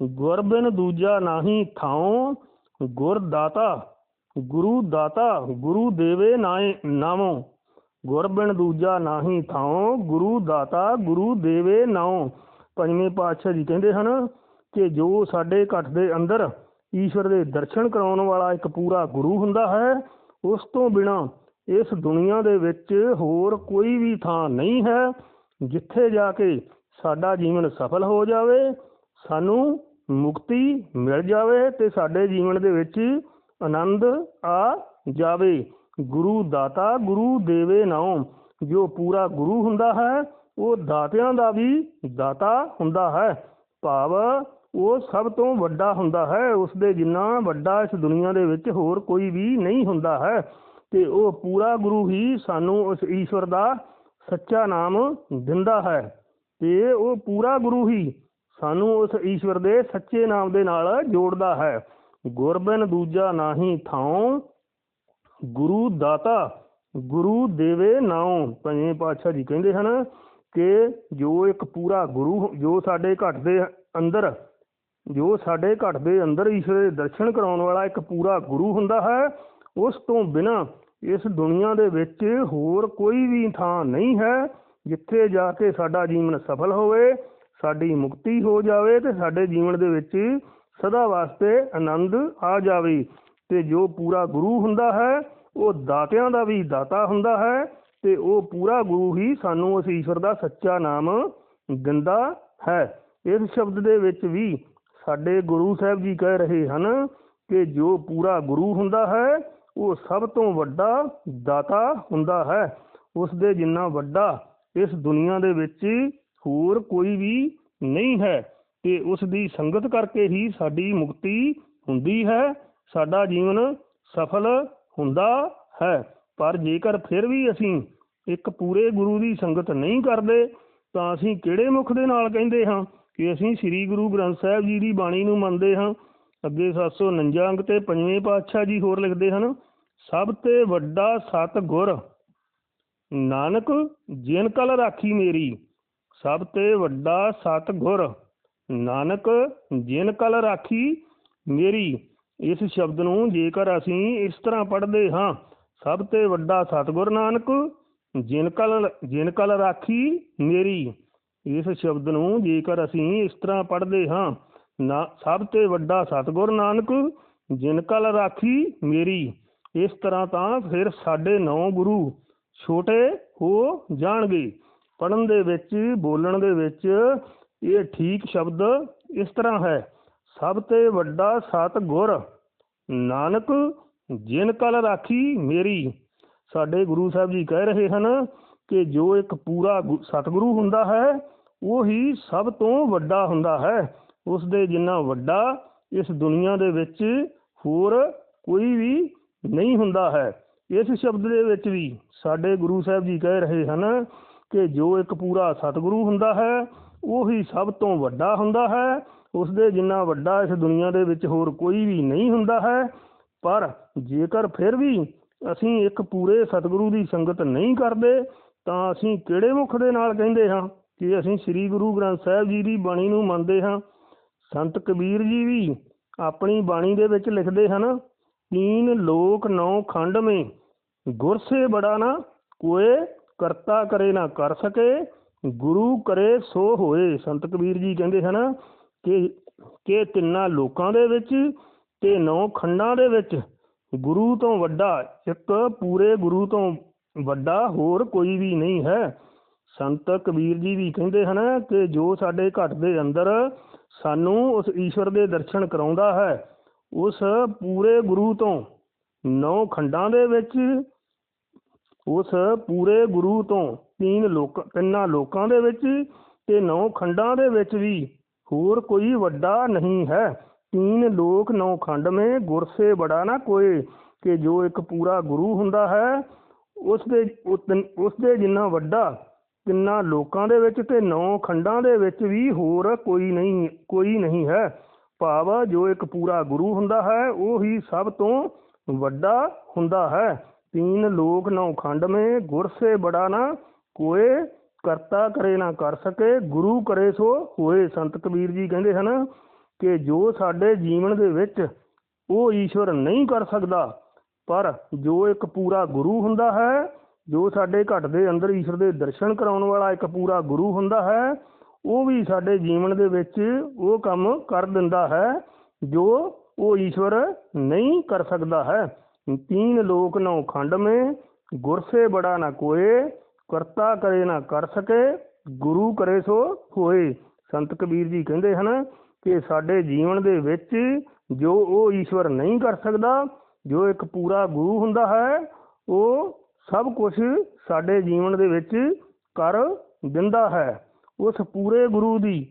ਗੁਰ ਦੂਜਾ ਨਾਹੀ ਥਾਉ, ਗੁਰ ਦਾਤਾ, ਗੁਰੂ ਦਾਤਾ, ਗੁਰੂ ਦੇਵੇ ਨਾਏ ਨਾਮੋ ਗੁਰ ਦੂਜਾ ਨਾਹੀ ਥਾਉ, ਗੁਰੂ ਦਾਤਾ, ਗੁਰੂ ਦੇਵੇ ਨਾਉ। ਪੰਜਵੇਂ ਪਾਤਸ਼ਾਹ ਜੀ ਕਹਿੰਦੇ ਹਨ ਕਿ ਜੋ ਸਾਡੇ ਘਟ ਦੇ ਅੰਦਰ ਈਸ਼ਵਰ ਦੇ ਦਰਸ਼ਨ ਕਰਾਉਣ ਵਾਲਾ ਇੱਕ ਪੂਰਾ ਗੁਰੂ ਹੁੰਦਾ ਹੈ, ਉਸ ਤੋਂ ਬਿਨਾ ਇਸ ਦੁਨੀਆ ਦੇ ਵਿੱਚ ਹੋਰ ਕੋਈ ਵੀ ਥਾਂ ਨਹੀਂ ਹੈ। ਜਿੱਥੇ ਜਾ ਕੇ ਸਾਡਾ ਜੀਵਨ ਸਫਲ ਹੋ ਜਾਵੇ, ਸਾਨੂੰ ਮੁਕਤੀ ਮਿਲ ਜਾਵੇ ਤੇ ਸਾਡੇ ਜੀਵਨ ਦੇ ਵਿੱਚ ਆਨੰਦ ਆ ਜਾਵੇ। ਗੁਰੂ ਦਾਤਾ ਗੁਰੂ ਦੇਵੇ ਨਾਉ, ਜੋ ਪੂਰਾ ਗੁਰੂ ਹੁੰਦਾ ਹੈ, ਉਹ ਦਾਤਿਆਂ ਦਾ ਵੀ ਦਾਤਾ ਹੁੰਦਾ ਹੈ। ਭਾਵ ਉਹ ਸਭ ਤੋਂ ਵੱਡਾ ਹੁੰਦਾ ਹੈ ਉਸ ਦੇ ਜਿੰਨਾ ਵੱਡਾ ਇਸ ਦੁਨੀਆ ਦੇ ਵਿੱਚ ਹੋਰ ਕੋਈ ਵੀ ਨਹੀਂ ਹੁੰਦਾ ਹੈ। ਤੇ ਉਹ ਪੂਰਾ ਗੁਰੂ ਹੀ ਸਾਨੂੰ ਉਸ ਈਸ਼ਵਰ ਦਾ ਸੱਚਾ ਨਾਮ ਦਿੰਦਾ ਹੈ ਤੇ ਉਹ ਪੂਰਾ ਗੁਰੂ ਹੀ ਸਾਨੂੰ ਉਸ ਈਸ਼ਵਰ ਦੇ ਸੱਚੇ ਨਾਮ ਦੇ ਨਾਲ ਜੋੜਦਾ ਹੈ। ਗੁਰਬਿਨ ਦੂਜਾ ਨਾਹੀ ਥਾਉ, ਗੁਰੂ ਦਾਤਾ, ਗੁਰੂ ਦੇਵੇ ਨਾਉ। ਪੰਜਵੇਂ ਪਾਤਸ਼ਾਹ ਜੀ ਕਹਿੰਦੇ ਹਨ ਕਿ ਜੋ ਇੱਕ ਪੂਰਾ ਗੁਰੂ, ਜੋ ਸਾਡੇ ਘਟ ਦੇ ਅੰਦਰ, ਜੋ ਸਾਡੇ ਘਟ ਦੇ ਅੰਦਰ ਈਸ਼ਵਰ ਦੇ ਦਰਸ਼ਨ ਕਰਾਉਣ ਵਾਲਾ ਇੱਕ ਪੂਰਾ ਗੁਰੂ ਹੁੰਦਾ ਹੈ, ਉਸ ਤੋਂ ਬਿਨਾ ਇਸ ਦੁਨੀਆ ਦੇ ਵਿੱਚ ਹੋਰ ਕੋਈ ਵੀ ਥਾਂ ਨਹੀਂ ਹੈ ਜਿੱਥੇ ਜਾ ਕੇ ਸਾਡਾ ਜੀਵਨ ਸਫਲ ਹੋਵੇ, ਸਾਡੀ ਮੁਕਤੀ ਹੋ ਜਾਵੇ ਤੇ ਸਾਡੇ ਜੀਵਨ ਦੇ ਵਿੱਚ ਸਦਾ ਵਾਸਤੇ ਆਨੰਦ ਆ ਜਾਵੇ। ਤੇ ਜੋ ਪੂਰਾ ਗੁਰੂ ਹੁੰਦਾ ਹੈ, ਉਹ ਦਾਤਿਆਂ ਦਾ ਵੀ ਦਾਤਾ ਹੁੰਦਾ ਹੈ ਤੇ ਉਹ ਪੂਰਾ ਗੁਰੂ ਹੀ ਸਾਨੂੰ ਉਸ ਈਸ਼ਵਰ ਦਾ ਸੱਚਾ ਨਾਮ ਦਿੰਦਾ ਹੈ। ਇਸ ਸ਼ਬਦ ਦੇ ਵਿੱਚ ਵੀ ਸਾਡੇ ਗੁਰੂ ਸਾਹਿਬ ਜੀ ਕਹਿ ਰਹੇ ਹਨ ਕਿ ਜੋ ਪੂਰਾ ਗੁਰੂ ਹੁੰਦਾ ਹੈ ਉਹ ਸਭ ਤੋਂ ਵੱਡਾ ਦਾਤਾ ਹੁੰਦਾ ਹੈ। ਉਸ ਦੇ ਜਿੰਨਾ ਵੱਡਾ ਇਸ ਦੁਨੀਆ ਦੇ ਵਿੱਚ ਹੋਰ ਕੋਈ ਵੀ ਨਹੀਂ ਹੈ ਤੇ ਉਸ ਦੀ ਸੰਗਤ ਕਰਕੇ ਹੀ ਸਾਡੀ ਮੁਕਤੀ ਹੁੰਦੀ ਹੈ। ਸਾਡਾ ਜੀਵਨ ਸਫਲ ਹੁੰਦਾ ਹੈ। ਪਰ ਜੇਕਰ ਫਿਰ ਵੀ ਅਸੀਂ ਇੱਕ ਪੂਰੇ ਗੁਰੂ ਦੀ ਸੰਗਤ ਨਹੀਂ ਕਰਦੇ, ਤਾਂ ਅਸੀਂ ਕਿਹੜੇ ਮੁਖ ਦੇ ਨਾਲ ਕਹਿੰਦੇ ਹਾਂ ਕਿ ਅਸੀਂ ਸ੍ਰੀ ਗੁਰੂ ਗ੍ਰੰਥ ਸਾਹਿਬ ਜੀ ਦੀ ਬਾਣੀ ਨੂੰ ਮੰਨਦੇ ਹਾਂ? ਅੱਗੇ 749 ਅੰਗ ਤੇ ਪੰਜਵੇਂ ਪਾਤਸ਼ਾਹ ਜੀ ਹੋਰ ਲਿਖਦੇ ਹਨ ਸਭ ਤੇ ਵੱਡਾ ਸਤਗੁਰ। ਨਾਨਕ, ਜਿਨ ਕਲ ਰਾਖੀ ਮੇਰੀ, ਸਭ ਤੇ ਵੱਡਾ ਸਤਗੁਰ। ਨਾਨਕ, ਜਿਨ ਕਲ ਰਾਖੀ ਮੇਰੀ, ਇਸ ਸ਼ਬਦ ਨੂੰ ਜੇਕਰ ਅਸੀਂ ਇਸ ਤਰ੍ਹਾਂ ਪੜ੍ਹਦੇ ਹਾਂ, ਸਭ ਤੇ ਵੱਡਾ ਸਤਿਗੁਰ ਨਾਨਕ, ਜਿਨ ਕਲ ਜਿਨ ਕਲ ਰਾਖੀ ਮੇਰੀ, ਇਸ ਸ਼ਬਦ ਨੂੰ ਜੇਕਰ ਅਸੀਂ ਇਸ ਤਰ੍ਹਾਂ ਪੜ੍ਹਦੇ ਹਾਂ, ਨਾ, ਸਭ ਤੇ ਵੱਡਾ ਸਤਿਗੁਰ ਨਾਨਕ, ਜਿਨ ਕਲ ਰਾਖੀ ਮੇਰੀ ਇਸ ਤਰ੍ਹਾਂ ਤਾਂ ਫਿਰ ਸਾਡੇ ਨੌ ਗੁਰੂ ਛੋਟੇ ਹੋ ਜਾਣਗੇ। ਪੜਨ ਦੇ ਵਿੱਚ, ਬੋਲਣ ਦੇ ਵਿੱਚ ਇਹ ਠੀਕ ਸ਼ਬਦ ਇਸ ਤਰ੍ਹਾਂ ਹੈ, ਸਭ ਤੇ ਵੱਡਾ ਸਤਿਗੁਰ, ਨਾਨਕ, ਜਿਨ ਕਲ ਰਾਖੀ ਮੇਰੀ। ਸਾਡੇ ਗੁਰੂ ਸਾਹਿਬ ਜੀ ਕਹਿ ਰਹੇ ਹਨ ਕਿ ਜੋ ਇੱਕ ਪੂਰਾ ਸਤਿਗੁਰੂ ਹੁੰਦਾ ਹੈ, ਉਹ ਹੀ ਸਭ ਤੋਂ ਵੱਡਾ ਹੁੰਦਾ ਹੈ। ਉਸ ਦੇ ਜਿੰਨਾ ਵੱਡਾ ਇਸ ਦੁਨੀਆ ਦੇ ਵਿੱਚ ਹੋਰ ਕੋਈ ਵੀ ਨਹੀਂ ਹੁੰਦਾ ਹੈ। ਇਸ ਸ਼ਬਦ ਦੇ ਵਿੱਚ ਵੀ ਸਾਡੇ ਗੁਰੂ ਸਾਹਿਬ ਜੀ ਕਹਿ ਰਹੇ ਹਨ ਕਿ ਜੋ ਇੱਕ ਪੂਰਾ ਸਤਿਗੁਰੂ ਹੁੰਦਾ ਹੈ, ਉਹ ਹੀ ਸਭ ਤੋਂ ਵੱਡਾ ਹੁੰਦਾ ਹੈ। ਉਸ ਦੇ ਜਿੰਨਾ ਵੱਡਾ ਇਸ ਦੁਨੀਆ ਦੇ ਵਿੱਚ ਹੋਰ ਕੋਈ ਵੀ ਨਹੀਂ ਹੁੰਦਾ ਹੈ। ਪਰ ਜੇਕਰ ਫਿਰ ਵੀ ਅਸੀਂ ਇੱਕ ਪੂਰੇ ਸਤਿਗੁਰੂ ਦੀ ਸੰਗਤ ਨਹੀਂ ਕਰਦੇ, ਤਾਂ ਅਸੀਂ ਕਿਹੜੇ ਮੁਖ ਦੇ ਨਾਲ ਕਹਿੰਦੇ ਹਾਂ ਕਿ ਅਸੀਂ ਸ੍ਰੀ ਗੁਰੂ ਗ੍ਰੰਥ ਸਾਹਿਬ ਜੀ ਦੀ ਬਾਣੀ ਨੂੰ ਮੰਨਦੇ ਹਾਂ? ਸੰਤ ਕਬੀਰ ਜੀ ਵੀ ਆਪਣੀ ਬਾਣੀ ਦੇ ਵਿੱਚ ਲਿਖਦੇ ਹਨ ਤੀਨ ਲੋਕ ਨੌ ਖੰਡ ਮੇ। ਗੁਰ ਸੇ ਬੜਾ ਨਾ ਕੋਏ, ਕਰਤਾ ਕਰੇ ਨਾ ਕਰ ਸਕੇ। ਗੁਰੂ ਕਰੇ ਸੋ ਹੋਏ। ਸੰਤ ਕਬੀਰ ਜੀ ਕਹਿੰਦੇ ਹਨ ਕਿ ਕਿ ਤਿੰਨਾਂ ਲੋਕਾਂ ਦੇ ਵਿੱਚ ਤੇ ਨੌ ਖੰਡਾਂ ਦੇ ਵਿੱਚ ਗੁਰੂ ਤੋਂ ਵੱਡਾ ਇੱਕ ਪੂਰੇ ਗੁਰੂ ਤੋਂ ਵੱਡਾ ਹੋਰ ਕੋਈ ਵੀ ਨਹੀਂ ਹੈ। ਸੰਤ ਕਬੀਰ ਜੀ ਵੀ ਕਹਿੰਦੇ ਹਨ ਕਿ ਜੋ ਸਾਡੇ ਘਟ ਦੇ ਅੰਦਰ ਸਾਨੂੰ ਉਸ ਈਸ਼ਵਰ ਦੇ ਦਰਸ਼ਨ ਕਰਾਉਂਦਾ ਹੈ ਉਸ ਪੂਰੇ ਗੁਰੂ ਤੋਂ, ਨੌ ਖੰਡਾਂ ਦੇ ਵਿੱਚ, ਉਸ ਪੂਰੇ ਗੁਰੂ ਤੋਂ ਤੀਨ ਲੋਕ, ਤਿੰਨਾਂ ਲੋਕਾਂ ਦੇ ਵਿੱਚ ਤੇ ਨੌ ਖੰਡਾਂ ਦੇ ਵਿੱਚ ਵੀ ਹੋਰ ਕੋਈ ਵੱਡਾ ਨਹੀਂ ਹੈ। ਤੀਨ ਲੋਕ ਨੌ ਖੰਡ ਮੇ ਗੁਰ ਬੜਾ ਨਾ ਕੋਈ ਕਿ ਜੋ ਇੱਕ ਪੂਰਾ ਗੁਰੂ ਹੁੰਦਾ ਹੈ, ਉਸ ਦੇ ਉਸ ਦੇ ਜਿੰਨਾ ਵੱਡਾ, ਤਿੰਨਾਂ ਲੋਕਾਂ ਦੇ ਵਿੱਚ ਤੇ ਨੌ ਖੰਡਾਂ ਦੇ ਵਿੱਚ ਵੀ ਹੋਰ ਕੋਈ ਨਹੀਂ ਕੋਈ ਨਹੀਂ ਹੈ। ਭਾਵ ਜੋ ਇੱਕ ਪੂਰਾ ਗੁਰੂ ਹੁੰਦਾ ਹੈ, ਉਹ ਹੀ ਸਭ ਤੋਂ ਵੱਡਾ ਹੁੰਦਾ ਹੈ। ਤੀਨ ਲੋਕ ਨੌ ਖੰਡ ਮੇ, ਗੁਰ ਸੇ ਬੜਾ ਨਾ ਕੋਏ, ਕਰਤਾ ਕਰੇ ਨਾ ਕਰ ਸਕੇ, ਗੁਰੂ ਕਰੇ ਸੋ ਹੋਏ। ਸੰਤ ਕਬੀਰ ਜੀ ਕਹਿੰਦੇ ਹਨ ਕਿ ਜੋ ਸਾਡੇ ਜੀਵਨ ਦੇ ਵਿੱਚ ਉਹ ਈਸ਼ਵਰ ਨਹੀਂ ਕਰ ਸਕਦਾ, ਪਰ ਜੋ ਇੱਕ ਪੂਰਾ ਗੁਰੂ ਹੁੰਦਾ ਹੈ, ਜੋ ਸਾਡੇ ਘਟ ਦੇ ਅੰਦਰ ਈਸ਼ਵਰ ਦੇ ਦਰਸ਼ਨ ਕਰਾਉਣ ਵਾਲਾ ਇੱਕ ਪੂਰਾ ਗੁਰੂ ਹੁੰਦਾ ਹੈ ਉਹ ਵੀ ਸਾਡੇ ਜੀਵਨ ਦੇ ਵਿੱਚ ਉਹ ਕੰਮ ਕਰ ਦਿੰਦਾ ਹੈ, ਜੋ ਉਹ ਈਸ਼ਵਰ ਨਹੀਂ ਕਰ ਸਕਦਾ ਹੈ। ਤੀਨ ਲੋਕ ਨੌ ਖੰਡ ਮੇ, ਗੁਰਸੇ ਬੜਾ ਨਾ ਕੋਏ, ਕਰਤਾ ਕਰੇ ਨਾ ਕਰ ਸਕੇ, ਗੁਰੂ ਕਰੇ ਸੋ ਹੋਏ। ਸੰਤ ਕਬੀਰ ਜੀ ਕਹਿੰਦੇ ਹਨ ਕਿ ਸਾਡੇ ਜੀਵਨ ਦੇ ਵਿੱਚ ਜੋ ਉਹ ਈਸ਼ਵਰ ਨਹੀਂ ਕਰ ਸਕਦਾ, ਜੋ ਇੱਕ ਪੂਰਾ ਗੁਰੂ ਹੁੰਦਾ ਹੈ, ਉਹ ਸਭ ਕੁਝ ਸਾਡੇ ਜੀਵਨ ਦੇ ਵਿੱਚ ਕਰ ਦਿੰਦਾ ਹੈ। ਉਸ ਪੂਰੇ ਗੁਰੂ ਦੀ।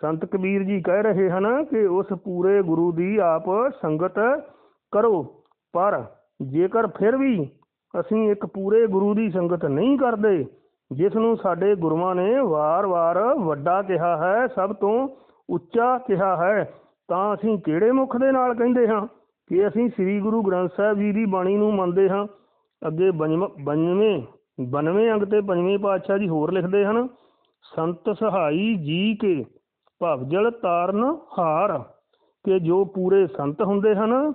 ਸੰਤ ਕਬੀਰ ਜੀ ਕਹਿ ਰਹੇ ਹਨ ਕਿ ਉਸ ਪੂਰੇ ਗੁਰੂ ਦੀ ਆਪ ਸੰਗਤ ਕਰੋ। ਪਰ ਜੇਕਰ ਫਿਰ ਵੀ ਅਸੀਂ ਇੱਕ ਪੂਰੇ ਗੁਰੂ ਦੀ ਸੰਗਤ ਨਹੀਂ ਕਰਦੇ, ਜਿਸ ਨੂੰ ਸਾਡੇ ਗੁਰੂਆਂ ਨੇ ਵਾਰ-ਵਾਰ ਵੱਡਾ ਕਿਹਾ ਹੈ, ਸਭ ਤੋਂ ਉੱਚਾ ਕਿਹਾ ਹੈ, ਤਾਂ ਅਸੀਂ ਕਿਹੜੇ ਮੁਖ ਦੇ ਨਾਲ ਕਹਿੰਦੇ ਹਾਂ ਕਿ ਅਸੀਂ ਸ੍ਰੀ ਗੁਰੂ ਗ੍ਰੰਥ ਸਾਹਿਬ ਜੀ ਦੀ ਬਾਣੀ ਨੂੰ ਮੰਨਦੇ ਹਾਂ? ਅੱਗੇ ਪੰਜਵੇਂ ਬਨਵੇਂ ਅੰਗ ਤੇ ਪੰਜਵੇਂ ਪਾਤਸ਼ਾਹ ਜੀ ਹੋਰ ਲਿਖਦੇ ਹਨ ਸੰਤ ਸਹਾਈ ਜੀ ਕੇ ਭਵਜਲ ਤਾਰਨ ਹਾਰ, ਕਿ ਜੋ ਪੂਰੇ ਸੰਤ ਹੁੰਦੇ ਹਨ,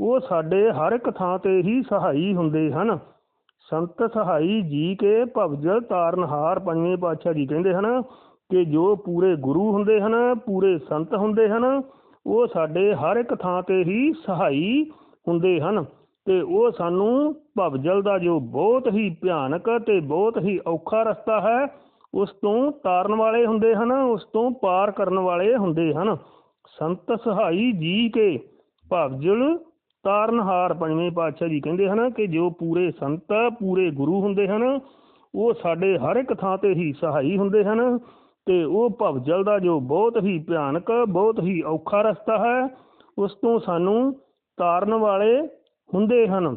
ਉਹ ਸਾਡੇ ਹਰ ਇੱਕ ਥਾਂ ਤੇ ਹੀ ਸਹਾਈ ਹੁੰਦੇ ਹਨ। ਸੰਤ ਸਹਾਈ ਜੀ ਕੇ ਭਵਜਲ ਤਾਰਨਹਾਰ ਪੰਜਵੇਂ ਪਾਤਸ਼ਾਹ ਜੀ ਕਹਿੰਦੇ ਹਨ, ਕਿ ਜੋ ਪੂਰੇ ਗੁਰੂ ਹੁੰਦੇ ਹਨ, ਪੂਰੇ ਸੰਤ ਹੁੰਦੇ ਹਨ, ਉਹ ਸਾਡੇ ਹਰ ਇੱਕ ਥਾਂ ਤੇ ਹੀ ਸਹਾਈ ਹੁੰਦੇ ਹਨ। ਤੇ ਉਹ ਸਾਨੂੰ ਭਵਜਲ ਦਾ ਜੋ ਬਹੁਤ ਹੀ ਭਿਆਨਕ ਤੇ ਬਹੁਤ ਹੀ ਔਖਾ ਰਸਤਾ ਹੈ ਉਸ ਤੋਂ ਤਾਰਨ ਵਾਲੇ ਹੁੰਦੇ ਹਨ, ਉਸ ਤੋਂ ਪਾਰ ਕਰਨ ਵਾਲੇ ਹੁੰਦੇ ਹਨ। ਸੰਤ ਸਹਾਈ ਜੀ ਕੇ ਭਵਜਲ ਤਾਰਨਹਾਰ ਪੰਜਵੇਂ ਪਾਤਸ਼ਾਹ ਜੀ ਕਹਿੰਦੇ ਹਨ ਕਿ ਜੋ ਪੂਰੇ ਸੰਤ, ਪੂਰੇ ਗੁਰੂ ਹੁੰਦੇ ਹਨ, ਉਹ ਸਾਡੇ ਹਰ ਇੱਕ ਥਾਂ ਤੇ ਹੀ ਸਹਾਈ ਹੁੰਦੇ ਹਨ ਤੇ ਉਹ ਭਵਜਲ ਦਾ ਜੋ ਬਹੁਤ ਹੀ ਭਿਆਨਕ, ਬਹੁਤ ਹੀ ਔਖਾ ਰਸਤਾ ਹੈ, ਉਸ ਤੋਂ ਸਾਨੂੰ ਤਾਰਨ ਵਾਲੇ ਹੁੰਦੇ ਹਨ।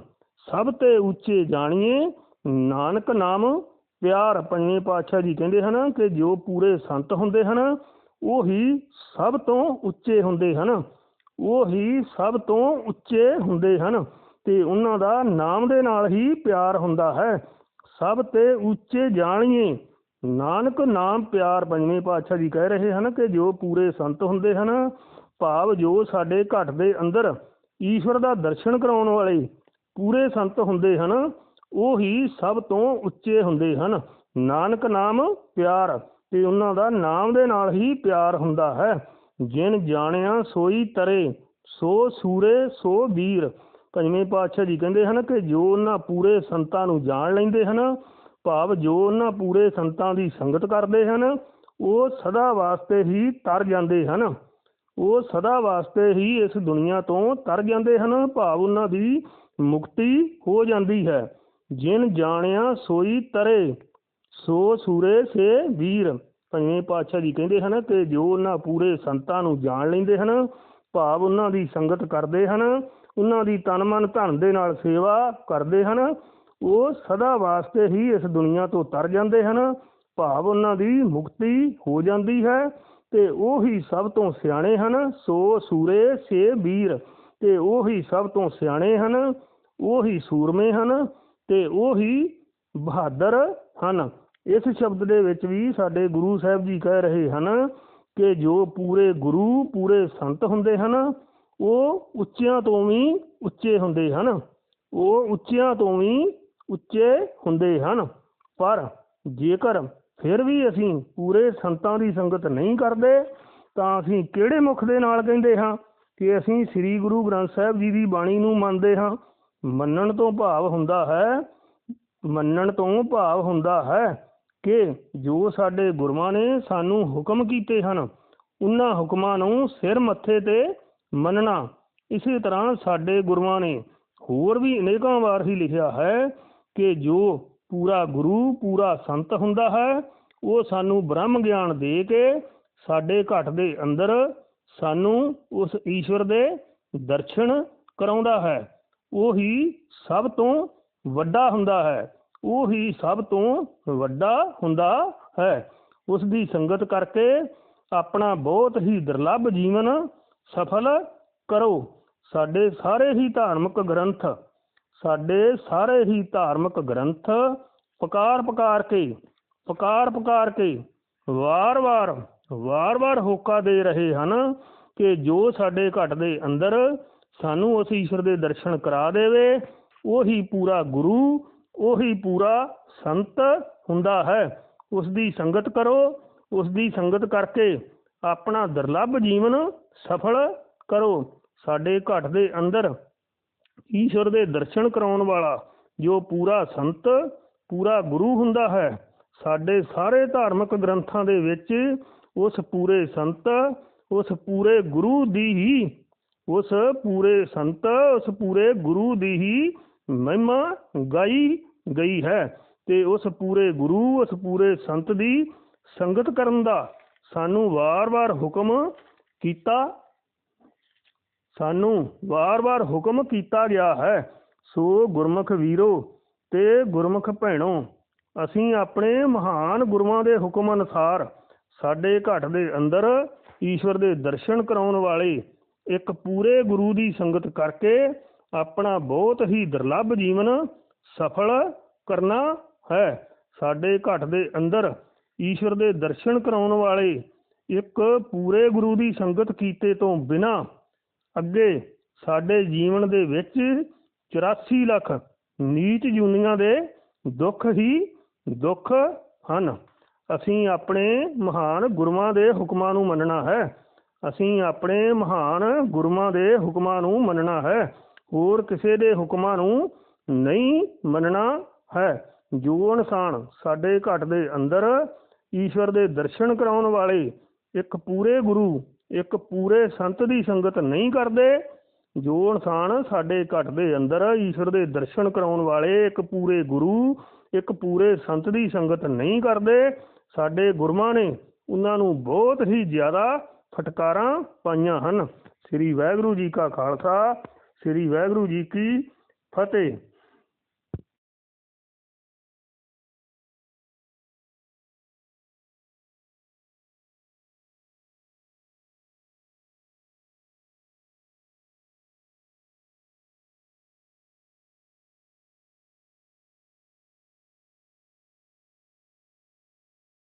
ਸਭ ਤੇ ਉੱਚੇ ਜਾਣੀਏ ਨਾਨਕ ਨਾਮ ਪਿਆਰ ਪੰਜਵੇਂ ਪਾਤਸ਼ਾਹ ਜੀ ਕਹਿੰਦੇ ਹਨ ਕਿ ਜੋ ਪੂਰੇ ਸੰਤ ਹੁੰਦੇ ਹਨ, ਉਹ ਹੀ ਸਭ ਤੋਂ ਉੱਚੇ ਹੁੰਦੇ ਹਨ। ਉਹ ਹੀ ਸਭ ਤੋਂ ਉੱਚੇ ਹੁੰਦੇ ਹਨ ਤੇ ਉਹਨਾਂ ਦਾ ਨਾਮ ਦੇ ਨਾਲ ਹੀ ਪਿਆਰ ਹੁੰਦਾ ਹੈ। ਸਭ ਤੇ ਉੱਚੇ ਜਾਣੀਏ। ਨਾਨਕ ਨਾਮ ਪਿਆਰ ਪੰਜਵੇਂ ਪਾਤਸ਼ਾਹ ਜੀ ਕਹਿ ਰਹੇ ਹਨ ਕਿ ਜੋ ਪੂਰੇ ਸੰਤ ਹੁੰਦੇ ਹਨ, ਭਾਵ ਜੋ ਸਾਡੇ ਘਟ ਦੇ ਅੰਦਰ ਈਸ਼ਵਰ ਦਾ ਦਰਸ਼ਨ ਕਰਾਉਣ ਵਾਲੇ ਪੂਰੇ ਸੰਤ ਹੁੰਦੇ ਹਨ ਉਹ ਹੀ ਸਭ ਤੋਂ ਉੱਚੇ ਹੁੰਦੇ ਹਨ। ਨਾਨਕ ਨਾਮ ਪਿਆਰ, ਤੇ ਉਹਨਾਂ ਦਾ ਨਾਮ ਦੇ ਨਾਲ ਹੀ ਪਿਆਰ ਹੁੰਦਾ ਹੈ। ਜਿਨ ਜਾਣਿਆ ਸੋਈ ਤਰੇ, ਸੋ ਸੂਰੇ, ਸੋ ਵੀਰ। ਪੰਜਵੇਂ ਪਾਤਸ਼ਾਹ ਜੀ ਕਹਿੰਦੇ ਹਨ ਕਿ ਜੋ ਉਹਨਾਂ ਪੂਰੇ ਸੰਤਾਂ ਨੂੰ ਜਾਣ ਲੈਂਦੇ ਹਨ, ਭਾਵ ਜੋ ਉਹਨਾਂ ਪੂਰੇ ਸੰਤਾਂ ਦੀ ਸੰਗਤ ਕਰਦੇ ਹਨ, ਉਹ ਸਦਾ ਵਾਸਤੇ ਹੀ ਤਰ ਜਾਂਦੇ ਹਨ। ਉਹ ਸਦਾ ਵਾਸਤੇ ਹੀ ਇਸ ਦੁਨੀਆ ਤੋਂ ਤਰ ਜਾਂਦੇ ਹਨ, ਭਾਵ ਉਹਨਾਂ ਦੀ ਮੁਕਤੀ ਹੋ ਜਾਂਦੀ ਹੈ। ਜਿਨ ਜਾਣਿਆ ਸੋਈ ਤਰੇ, ਸੋ ਸੂਰੇ ਸੇ ਵੀਰ। ਪੰਜਵੇਂ ਪਾਤਸ਼ਾਹ ਜੀ ਕਹਿੰਦੇ ਹਨ ਕਿ ਜੋ ਉਹਨਾਂ ਪੂਰੇ ਸੰਤਾਂ ਨੂੰ ਜਾਣ ਲੈਂਦੇ ਹਨ, ਭਾਵ ਉਹਨਾਂ ਦੀ ਸੰਗਤ ਕਰਦੇ ਹਨ, ਉਹਨਾਂ ਦੀ ਤਨ ਮਨ ਧਨ ਦੇ ਨਾਲ ਸੇਵਾ ਕਰਦੇ ਹਨ, ਉਹ ਸਦਾ ਵਾਸਤੇ ਹੀ ਇਸ ਦੁਨੀਆ ਤੋਂ ਤਰ ਜਾਂਦੇ ਹਨ। ਭਾਵ ਉਹਨਾਂ ਦੀ ਮੁਕਤੀ ਹੋ ਜਾਂਦੀ ਹੈ ਤੇ ਉਹ ਸਭ ਤੋਂ ਸਿਆਣੇ ਹਨ, ਸੋ ਸੂਰੇ ਸੇ ਵੀਰ। ਤੇ ਉਹ ਸਭ ਤੋਂ ਸਿਆਣੇ ਹਨ, ਉਹ ਸੂਰਮੇ ਹਨ ਤੇ ਉਹ ਹੀ ਬਹਾਦਰ ਹਨ। ਇਸ ਸ਼ਬਦ ਦੇ ਵਿੱਚ ਵੀ ਸਾਡੇ ਗੁਰੂ ਸਾਹਿਬ ਜੀ ਕਹਿ ਰਹੇ ਹਨ ਕਿ ਜੋ ਪੂਰੇ ਗੁਰੂ, ਪੂਰੇ ਸੰਤ ਹੁੰਦੇ ਹਨ, ਉਹ ਉੱਚਿਆਂ ਤੋਂ ਵੀ ਉੱਚੇ ਹੁੰਦੇ ਹਨ। ਉਹ ਉੱਚਿਆਂ ਤੋਂ ਵੀ ਉੱਚੇ ਹੁੰਦੇ ਹਨ। ਪਰ ਜੇਕਰ ਫਿਰ ਵੀ ਅਸੀਂ ਪੂਰੇ ਸੰਤਾਂ ਦੀ ਸੰਗਤ ਨਹੀਂ ਕਰਦੇ, ਤਾਂ ਅਸੀਂ ਕਿਹੜੇ ਮੁਖ ਦੇ ਨਾਲ ਕਹਿੰਦੇ ਹਾਂ ਕਿ ਅਸੀਂ ਸ੍ਰੀ ਗੁਰੂ ਗ੍ਰੰਥ ਸਾਹਿਬ ਜੀ ਦੀ ਬਾਣੀ ਨੂੰ ਮੰਨਦੇ ਹਾਂ? ਮੰਨਣ ਤੋਂ ਭਾਵ ਹੁੰਦਾ ਹੈ, ਮੰਨਣ ਤੋਂ ਭਾਵ ਹੁੰਦਾ ਹੈ ਕਿ ਜੋ ਸਾਡੇ ਗੁਰੂਆਂ ਨੇ ਸਾਨੂੰ ਹੁਕਮ ਕੀਤੇ ਹਨ, ਉਹਨਾਂ ਹੁਕਮਾਂ ਨੂੰ ਸਿਰ ਮੱਥੇ ਤੇ ਮੰਨਣਾ। ਇਸੇ ਤਰ੍ਹਾਂ ਸਾਡੇ ਗੁਰੂਆਂ ਨੇ ਹੋਰ ਵੀ ਅਨੇਕਾਂ ਵਾਰ ਹੀ ਲਿਖਿਆ ਹੈ ਕਿ ਜੋ ਪੂਰਾ ਗੁਰੂ, ਪੂਰਾ ਸੰਤ ਹੁੰਦਾ ਹੈ, ਉਹ ਸਾਨੂੰ ਬ੍ਰਹਮ ਗਿਆਨ ਦੇ ਕੇ ਸਾਡੇ ਘਟ ਦੇ ਅੰਦਰ ਸਾਨੂੰ ਉਸ ਈਸ਼ਵਰ ਦੇ ਦਰਸ਼ਨ ਕਰਾਉਂਦਾ ਹੈ। ਉਹੀ ਸਭ ਤੋਂ ਵੱਡਾ ਹੁੰਦਾ ਹੈ, ਉਹ ਹੀ ਸਭ ਤੋਂ ਵੱਡਾ ਹੁੰਦਾ ਹੈ। ਉਸ ਦੀ ਸੰਗਤ ਕਰਕੇ ਆਪਣਾ ਬਹੁਤ ਹੀ ਦੁਰਲੱਭ ਜੀਵਨ ਸਫਲ ਕਰੋ। ਸਾਡੇ ਸਾਰੇ ਹੀ ਧਾਰਮਿਕ ਗ੍ਰੰਥ, ਸਾਡੇ ਸਾਰੇ ਹੀ ਧਾਰਮਿਕ ਗ੍ਰੰਥ ਪਕਾਰ ਪਕਾਰ ਕੇ, ਪਕਾਰ ਪਕਾਰ ਕੇ ਵਾਰ-ਵਾਰ ਵਾਰ-ਵਾਰ ਹੋਕਾ ਦੇ ਰਹੇ ਹਨ ਕਿ ਜੋ ਸਾਡੇ ਘਟ ਦੇ ਅੰਦਰ ਸਾਨੂੰ ਉਸ ਈਸ਼ਵਰ ਦੇ ਦਰਸ਼ਨ ਕਰਾ ਦੇਵੇ, ਉਹੀ ਪੂਰਾ ਗੁਰੂ, ਉਹੀ ਪੂਰਾ ਸੰਤ ਹੁੰਦਾ ਹੈ। ਉਸ ਦੀ ਸੰਗਤ ਕਰੋ ਉਸ ਦੀ ਸੰਗਤ ਕਰਕੇ ਆਪਣਾ ਦੁਰਲੱਭ ਜੀਵਨ ਸਫਲ ਕਰੋ। ਸਾਡੇ ਘਟ ਦੇ ਅੰਦਰ ਈਸ਼ਵਰ ਦੇ ਦਰਸ਼ਨ ਕਰਾਉਣ ਵਾਲਾ ਜੋ ਪੂਰਾ ਸੰਤ, ਪੂਰਾ ਗੁਰੂ ਹੁੰਦਾ ਹੈ, ਸਾਡੇ ਸਾਰੇ ਧਾਰਮਿਕ ਗ੍ਰੰਥਾਂ ਦੇ ਵਿੱਚ ਉਸ ਪੂਰੇ ਸੰਤ, ਉਸ ਪੂਰੇ ਗੁਰੂ ਦੀ ਹੀ ਉਸ ਪੂਰੇ ਸੰਤ, ਉਸ ਪੂਰੇ ਗੁਰੂ ਦੀ ਹੀ ਮਹਿਮਾ ਗਾਈ ਗਈ ਹੈ ਤੇ ਉਸ ਪੂਰੇ ਗੁਰੂ, ਉਸ ਪੂਰੇ ਸੰਤ ਦੀ ਸੰਗਤ ਕਰਨ ਦਾ ਸਾਨੂੰ ਵਾਰ-ਵਾਰ ਹੁਕਮ ਕੀਤਾ, ਸਾਨੂੰ ਵਾਰ-ਵਾਰ ਹੁਕਮ ਕੀਤਾ ਗਿਆ ਹੈ। ਸੋ ਗੁਰਮੁਖ ਵੀਰੋ ਤੇ ਗੁਰਮੁਖ ਭੈਣੋ, ਅਸੀਂ ਆਪਣੇ ਮਹਾਨ ਗੁਰੂਆਂ ਦੇ ਹੁਕਮ ਅਨੁਸਾਰ ਸਾਡੇ ਘਟ ਦੇ ਅੰਦਰ ਈਸ਼ਵਰ ਦੇ ਦਰਸ਼ਨ ਕਰਾਉਣ ਵਾਲੇ ਇੱਕ ਪੂਰੇ ਗੁਰੂ ਦੀ ਸੰਗਤ ਕਰਕੇ ਆਪਣਾ ਬਹੁਤ ਹੀ ਦੁਰਲੱਭ ਜੀਵਨ ਸਫਲ ਕਰਨਾ ਹੈ। ਸਾਡੇ ਘਟ ਦੇ ਅੰਦਰ ਈਸ਼ਵਰ ਦੇ ਦਰਸ਼ਨ ਕਰਾਉਣ ਵਾਲੇ ਇੱਕ ਪੂਰੇ ਗੁਰੂ ਦੀ ਸੰਗਤ ਕੀਤੇ ਤੋਂ ਬਿਨਾ ਅੱਗੇ ਸਾਡੇ ਜੀਵਨ ਦੇ ਵਿੱਚ 84 ਲੱਖ ਨੀਚ ਜੂਨੀਆਂ ਦੇ ਦੁੱਖ ਹੀ ਦੁੱਖ ਹਨ। ਅਸੀਂ ਆਪਣੇ ਮਹਾਨ ਗੁਰੂਆਂ ਦੇ ਹੁਕਮਾਂ ਨੂੰ ਮੰਨਣਾ ਹੈ। ਅਸੀਂ ਆਪਣੇ ਮਹਾਨ ਗੁਰੂਆਂ ਦੇ ਹੁਕਮਾਂ ਨੂੰ ਮੰਨਣਾ ਹੈ। ਹੋਰ ਕਿਸੇ ਦੇ ਹੁਕਮਾਂ ਨੂੰ ਨਹੀਂ ਮੰਨਣਾ ਹੈ। ਜੋ ਇਨਸਾਨ ਸਾਡੇ ਘਟ ਦੇ ਅੰਦਰ ਈਸ਼ਵਰ ਦੇ ਦਰਸ਼ਨ ਕਰਾਉਣ ਵਾਲੇ ਇੱਕ ਪੂਰੇ ਗੁਰੂ, ਇੱਕ ਪੂਰੇ ਸੰਤ ਦੀ ਸੰਗਤ ਨਹੀਂ ਕਰਦੇ, ਜੋ ਇਨਸਾਨ ਸਾਡੇ ਘਟ ਦੇ ਅੰਦਰ ਈਸ਼ਵਰ ਦੇ ਦਰਸ਼ਨ ਕਰਾਉਣ ਵਾਲੇ ਇੱਕ ਪੂਰੇ ਗੁਰੂ, ਇੱਕ ਪੂਰੇ ਸੰਤ ਦੀ ਸੰਗਤ ਨਹੀਂ ਕਰਦੇ, ਸਾਡੇ ਗੁਰਮਾਂ ਨੇ ਉਹਨਾਂ ਨੂੰ ਬਹੁਤ ਹੀ ਜ਼ਿਆਦਾ ਫਟਕਾਰਾਂ ਪਾਈਆਂ ਹਨ। ਸ੍ਰੀ ਵਾਹਿਗੁਰੂ ਜੀ ਕਾ ਖਾਲਸਾ ਸ੍ਰੀ ਵਾਹਿਗੁਰੂ ਜੀ ਕੀ ਫਤਿਹ।